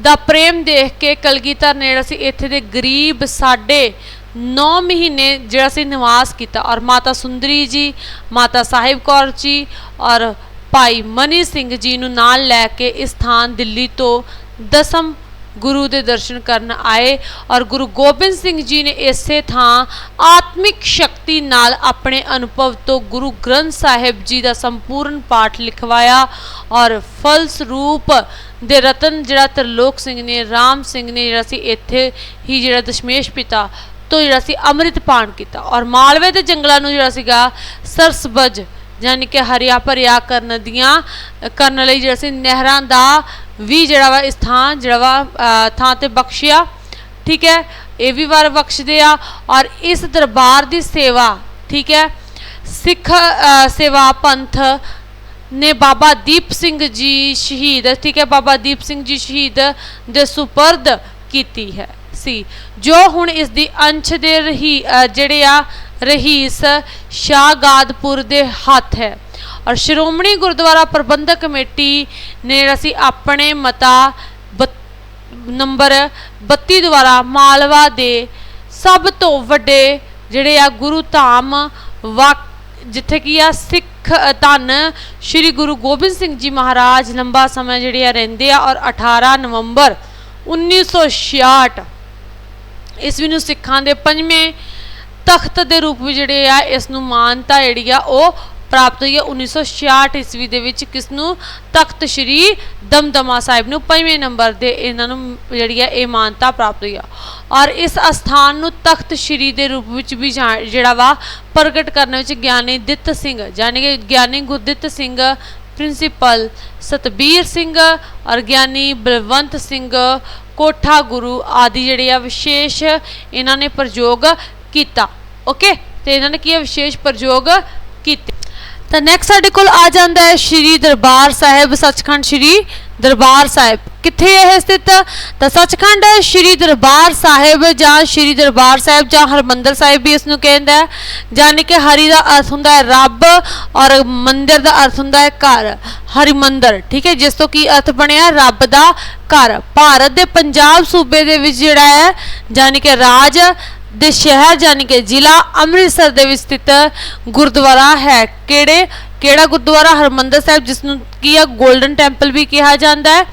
ਦਾ ਪ੍ਰੇਮ ਦੇਖ ਕੇ ਕਲਗੀਧਰ ਨੇ ਜਿਹੜਾ ਸੀ, ਇੱਥੇ ਦੇ ਗਰੀਬ ਸਾਡੇ 9 ਮਹੀਨੇ ਜਿਹੜਾ ਸੀ ਨਿਵਾਸ ਕੀਤਾ ਔਰ ਮਾਤਾ ਸੁੰਦਰੀ ਜੀ, ਮਾਤਾ ਸਾਹਿਬ ਕੌਰ ਜੀ ਔਰ ਭਾਈ ਮਨੀ ਸਿੰਘ ਜੀ ਨੂੰ ਨਾਲ ਲੈ ਕੇ ਇਸ ਸਥਾਨ ਦਿੱਲੀ ਤੋਂ ਦਸਮ ਗੁਰੂ ਦੇ ਦਰਸ਼ਨ ਕਰਨ ਆਏ ਔਰ ਗੁਰੂ ਗੋਬਿੰਦ ਸਿੰਘ ਜੀ ਨੇ ਇਸੇ ਥਾਂ ਆਤਮਿਕ ਸ਼ਕਤੀ ਨਾਲ ਆਪਣੇ ਅਨੁਭਵ ਤੋਂ ਗੁਰੂ ਗ੍ਰੰਥ ਸਾਹਿਬ ਜੀ ਦਾ ਸੰਪੂਰਨ ਪਾਠ ਲਿਖਵਾਇਆ ਔਰ ਫਲਸਰੂਪ ਦੇ ਰਤਨ ਜਿਹੜਾ ਤਰਲੋਕ ਸਿੰਘ ਨੇ, ਰਾਮ ਸਿੰਘ ਨੇ ਜਿਹੜਾ ਸੀ ਇੱਥੇ ਹੀ ਜਿਹੜਾ ਦਸ਼ਮੇਸ਼ ਪਿਤਾ ਤੋਂ ਜਿਹੜਾ ਸੀ ਅੰਮ੍ਰਿਤ ਪਾਨ ਕੀਤਾ। ਔਰ ਮਾਲਵੇ ਦੇ ਜੰਗਲਾਂ ਨੂੰ ਜਿਹੜਾ ਸੀਗਾ ਸਰਸਬਜ, ਯਾਨੀ ਕਿ ਹਰਿਆ ਭਰਿਆ ਕਰਨ ਦੀਆਂ, ਕਰਨ ਲਈ ਜਿਹੜਾ ਸੀ ਨਹਿਰਾਂ ਦਾ ਵੀ ਜਿਹੜਾ ਵਾ ਇਸ ਥਾਂ, ਜਿਹੜਾ ਵਾ ਥਾਂ ਤੇ ਬਖਸ਼ਿਆ। ਠੀਕ ਹੈ? ਇਹ ਵੀ ਵਾਰ ਬਖਸ਼ਦੇ ਆ। ਔਰ ਇਸ ਦਰਬਾਰ ਦੀ ਸੇਵਾ, ਠੀਕ ਹੈ? ਸਿੱਖ ਸੇਵਾ ਪੰਥ ਨੇ ਬਾਬਾ ਦੀਪ ਸਿੰਘ ਜੀ ਸ਼ਹੀਦ, ਠੀਕ ਹੈ? ਬਾਬਾ ਦੀਪ ਸਿੰਘ ਜੀ ਸ਼ਹੀਦ ਦੇ ਸੁਪਰਦ ਕੀਤੀ ਹੈ। ਸੀ। ਜੋ ਹੁਣ ਇਸ ਦੀ ਅੰਸ਼ ਦੇ ਰਹੀ ਜਿਹੜੇ ਆ, ਰਹੀਸ ਸ਼ਾਹਗਾਦਪੁਰ ਦੇ ਹੱਥ ਹੈ। ਔਰ ਸ਼੍ਰੋਮਣੀ ਗੁਰਦੁਆਰਾ ਪ੍ਰਬੰਧਕ ਕਮੇਟੀ ਨੇ ਜਿਹੜਾ ਸੀ ਆਪਣੇ ਮਤਾ ਬੱਤ- ਨੰਬਰ 32 ਦੁਆਰਾ ਮਾਲਵਾ ਦੇ ਸਭ ਤੋਂ ਵੱਡੇ ਜਿਹੜੇ ਆ ਗੁਰੂ ਧਾਮ ਵਾਕ, ਜਿੱਥੇ ਕੀ ਆ ਸਿੱਖ ਧੰਨ ਸ੍ਰੀ ਗੁਰੂ ਗੋਬਿੰਦ ਸਿੰਘ ਜੀ ਮਹਾਰਾਜ ਲੰਬਾ ਸਮਾਂ ਜਿਹੜੇ ਆ ਰਹਿੰਦੇ ਆ ਔਰ 18 ਨਵੰਬਰ 1966 ਈਸਵੀ ਨੂੰ ਸਿੱਖਾਂ ਦੇ ਪੰਜਵੇਂ ਤਖਤ ਦੇ ਰੂਪ ਵਿੱਚ ਜਿਹੜੇ ਆ, ਇਸ ਨੂੰ ਮਾਨਤਾ ਜਿਹੜੀ ਆ, ਉਹ ਪ੍ਰਾਪਤ ਹੋਈ ਹੈ 1966 ਈਸਵੀ ਦੇ ਵਿੱਚ ਕਿਸ ਨੂੰ? ਤਖਤ ਸ੍ਰੀ ਦਮਦਮਾ ਸਾਹਿਬ ਨੂੰ ਪੰਜਵੇਂ ਨੰਬਰ ਦੇ ਇਹਨਾਂ ਨੂੰ ਜਿਹੜੀ ਆ, ਇਹ ਮਾਨਤਾ ਪ੍ਰਾਪਤ ਹੋਈ ਆ। ਔਰ ਇਸ ਅਸਥਾਨ ਨੂੰ ਤਖਤ ਸ੍ਰੀ ਦੇ ਰੂਪ ਵਿੱਚ ਵੀ ਜਾਣ- ਜਿਹੜਾ ਵਾ, ਪ੍ਰਗਟ ਕਰਨ ਵਿੱਚ ਗਿਆਨੀ ਦਿੱਤ ਸਿੰਘ ਜਾਨੀ ਕਿ ਗਿਆਨੀ ਗੁਰਦਿੱਤ ਸਿੰਘ, ਪ੍ਰਿੰਸੀਪਲ ਸਤਬੀਰ ਸਿੰਘ ਔਰ ਗਿਆਨੀ ਬਲਵੰਤ ਸਿੰਘ ਕੋਠਾ ਗੁਰੂ ਆਦਿ ਜਿਹੜੇ ਆ ਵਿਸ਼ੇਸ਼ ਇਹਨਾਂ ਨੇ ਪ੍ਰਯੋਗ ਕੀਤਾ ਓਕੇ ਤੇ ਇਹਨਾਂ ਨੇ ਕੀ ਆ ਵਿਸ਼ੇਸ਼ ਪ੍ਰਯੋਗ ਕੀਤੇ। ਤਾਂ ਨੈਕਸਟ ਸਾਡੇ ਕੋਲ ਆ ਜਾਂਦਾ ਹੈ ਸ਼੍ਰੀ ਦਰਬਾਰ ਸਾਹਿਬ, ਸੱਚਖੰਡ ਸ਼੍ਰੀ ਦਰਬਾਰ ਸਾਹਿਬ। ਕਿੱਥੇ ਇਹ ਸਥਿਤ? ਤਾਂ ਸੱਚਖੰਡ ਸ਼੍ਰੀ ਦਰਬਾਰ ਸਾਹਿਬ ਜਾਂ ਸ਼੍ਰੀ ਦਰਬਾਰ ਸਾਹਿਬ ਜਾਂ ਹਰਮੰਦਰ ਸਾਹਿਬ ਵੀ ਇਸ ਨੂੰ ਕਹਿੰਦਾ ਹੈ ਜਾਨੀ ਕਿ ਹਰੀ ਦਾ ਅਰਥ ਹੁੰਦਾ ਹੈ ਰੱਬ ਔਰ ਮੰਦਿਰ ਦਾ ਅਰਥ ਹੁੰਦਾ ਹੈ ਘਰ, ਹਰਿਮੰਦਰ, ਠੀਕ ਹੈ? ਜਿਸ ਤੋਂ ਕੀ ਅਰਥ ਬਣਿਆ? ਰੱਬ ਦਾ ਘਰ। ਭਾਰਤ ਦੇ ਪੰਜਾਬ ਸੂਬੇ ਦੇ ਵਿੱਚ ਜਿਹੜਾ ਹੈ ਜਾਨੀ ਕਿ ਰਾਜ ਦੇ ਸ਼ਹਿਰ ਯਾਨੀ ਕਿ ਜ਼ਿਲ੍ਹਾ ਅੰਮ੍ਰਿਤਸਰ ਦੇ ਵਿੱਚ ਸਥਿਤ ਗੁਰਦੁਆਰਾ ਹੈ। ਕਿਹੜੇ? ਕਿਹੜਾ ਗੁਰਦੁਆਰਾ? ਹਰਮੰਦਰ ਸਾਹਿਬ ਜਿਸ ਨੂੰ ਕੀ ਆ 골ਡਨ ਟੈਂਪਲ ਵੀ ਕਿਹਾ ਜਾਂਦਾ ਹੈ।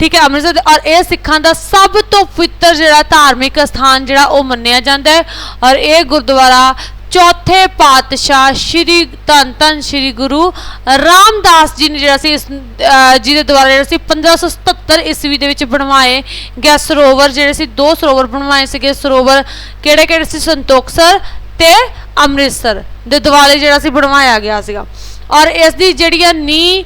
ਠੀਕ ਹੈ, ਅੰਮ੍ਰਿਤਸਰ ਔਰ ਇਹ ਸਿੱਖਾਂ ਦਾ ਸਭ ਤੋਂ ਪਵਿੱਤਰ ਜਿਹੜਾ ਧਾਰਮਿਕ ਸਥਾਨ ਜਿਹੜਾ ਉਹ ਮੰਨਿਆ ਜਾਂਦਾ ਹੈ। ਔਰ ਇਹ ਗੁਰਦੁਆਰਾ ਚੌਥੇ ਪਾਤਸ਼ਾਹ ਸ੍ਰੀ ਧੰਨ ਧੰਨ ਸ੍ਰੀ ਗੁਰੂ ਰਾਮਦਾਸ ਜੀ ਨੇ ਜਿਹੜਾ ਸੀ ਇਸ ਅਹ ਜਿਹਦੇ ਦੁਆਰਾ ਜਿਹੜਾ ਸੀ 1577 ਈਸਵੀ ਦੇ ਵਿੱਚ ਬਣਵਾਏ ਗਿਆ ਸਰੋਵਰ, ਜਿਹੜੇ ਸੀ ਦੋ ਸਰੋਵਰ ਬਣਵਾਏ ਸੀਗੇ। ਸਰੋਵਰ ਕਿਹੜੇ ਕਿਹੜੇ ਸੀ? ਸੰਤੋਖਸਰ ਤੇ ਅੰਮ੍ਰਿਤਸਰ ਦੇ ਦੁਆਲੇ ਜਿਹੜਾ ਸੀ ਬਣਵਾਇਆ ਗਿਆ ਸੀਗਾ। ਔਰ ਇਸ ਦੀ ਜਿਹੜੀ ਆ ਨੀ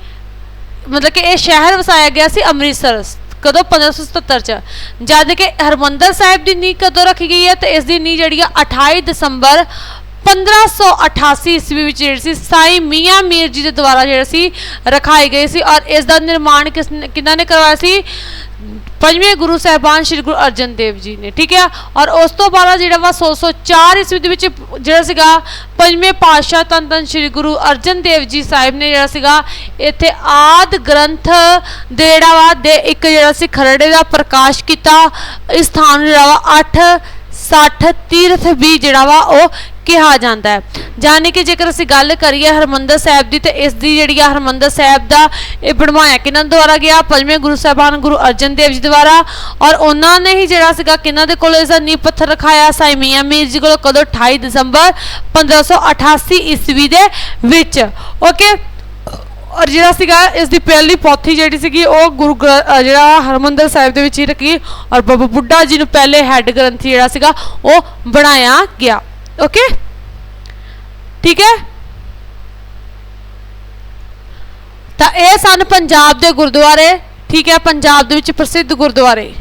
ਮਤਲਬ ਕਿ ਇਹ ਸ਼ਹਿਰ ਵਸਾਇਆ ਗਿਆ ਸੀ ਅੰਮ੍ਰਿਤਸਰ, ਕਦੋਂ? 1577 ਚ। ਜਦ ਕਿ ਹਰਮੰਦਰ ਸਾਹਿਬ ਦੀ ਨੀਂਹ ਕਦੋਂ ਰੱਖੀ ਗਈ ਹੈ ਤੇ ਇਸ ਦੀ ਨੀਂਹ ਜਿਹੜੀ ਆ 28 ਦਸੰਬਰ 1588 ਈਸਵੀ ਵਿੱਚ ਜਿਹੜੀ ਸੀ, ਸਾਈ ਮੀਆਂ ਮੀਰ ਜੀ ਦੇ ਦੁਆਰਾ ਜਿਹੜਾ ਸੀ ਰਖਾਈ ਗਈ ਸੀ ਔਰ ਇਸ ਦਾ ਨਿਰਮਾਣ ਕਿਸ ਕਿਹਨਾਂ ਨੇ ਕਰਵਾਇਆ ਸੀ? ਪੰਜਵੇਂ ਗੁਰੂ ਸਾਹਿਬਾਨ ਸ੍ਰੀ ਗੁਰੂ ਅਰਜਨ ਦੇਵ ਜੀ ਨੇ, ਠੀਕ ਹੈ? ਔਰ ਉਸ ਤੋਂ ਬਾਅਦ ਜਿਹੜਾ ਵਾ 1604 ਈਸਵੀ ਦੇ ਵਿੱਚ ਜਿਹੜਾ ਸੀਗਾ ਪੰਜਵੇਂ ਪਾਤਸ਼ਾਹ ਧੰਨ ਧੰਨ ਸ੍ਰੀ ਗੁਰੂ ਅਰਜਨ ਦੇਵ ਜੀ ਸਾਹਿਬ ਨੇ ਜਿਹੜਾ ਸੀਗਾ, ਇੱਥੇ ਆਦ ਗ੍ਰੰਥ ਦੇ ਜਿਹੜਾ ਵਾ ਦੇ ਇੱਕ ਜਿਹੜਾ ਸੀ ਖਰੜੇ ਦਾ ਪ੍ਰਕਾਸ਼ ਕੀਤਾ। ਇਸ ਸਥਾਨ ਨੂੰ ਜਿਹੜਾ ਵਾ 8 60 ਤੀਰਥ ਵੀ ਜਿਹੜਾ ਵਾ ਉਹ ਕਿਹਾ ਜਾਂਦਾ ਹੈ। ਜਾਨੀ ਕਿ ਜੇਕਰ ਅਸੀਂ ਗੱਲ ਕਰੀਏ ਹਰਮੰਦਰ ਸਾਹਿਬ ਦੀ, ਤੇ ਇਸ ਦੀ ਜਿਹੜੀ ਆ ਹਰਮੰਦਰ ਸਾਹਿਬ ਦਾ ਇਹ ਬਣਵਾਇਆ ਕਿਹਨਾਂ ਦੁਆਰਾ ਗਿਆ? ਪੰਜਵੇਂ ਗੁਰੂ ਸਾਹਿਬਾਨ ਗੁਰੂ ਅਰਜਨ ਦੇਵ ਜੀ ਦੁਆਰਾ। ਔਰ ਉਹਨਾਂ ਨੇ ਹੀ ਜਿਹੜਾ ਸੀਗਾ ਕਿਹਨਾਂ ਦੇ ਕੋਲ ਇਸ ਦਾ ਨੀਂਹ ਪੱਥਰ ਰਖਾਇਆ? ਸਾਈ ਮੀਆਂ ਮੀਰ ਜੀ ਕੋਲ ਕਦੋਂ 28 ਦਸੰਬਰ 1588 ਈਸਵੀ ਦੇ ਵਿੱਚ। ਓਕੇ? ਔਰ ਜਿਹੜਾ ਸੀਗਾ ਇਸ ਦੀ ਪਹਿਲੀ ਪੋਥੀ ਜਿਹੜੀ ਸੀਗੀ, ਉਹ ਗੁਰੂ ਗ੍ਰ- ਜਿਹੜਾ ਹਰਮੰਦਰ ਸਾਹਿਬ ਦੇ ਵਿੱਚ ਹੀ ਰੱਖੀ। ਔਰ ਬਾਬਾ ਬੁੱਢਾ ਜੀ ਨੂੰ ਪਹਿਲੇ ਹੈੱਡ ਗ੍ਰੰਥੀ ਜਿਹੜਾ ਸੀਗਾ, ਉਹ ਬਣਾਇਆ ਗਿਆ। ਓਕੇ ਠੀਕ ਹੈ? ਤਾਂ ਇਹ ਸਨ ਪੰਜਾਬ ਦੇ ਗੁਰਦੁਆਰੇ, ਠੀਕ ਹੈ, ਪੰਜਾਬ ਦੇ ਵਿੱਚ ਪ੍ਰਸਿੱਧ ਗੁਰਦੁਆਰੇ।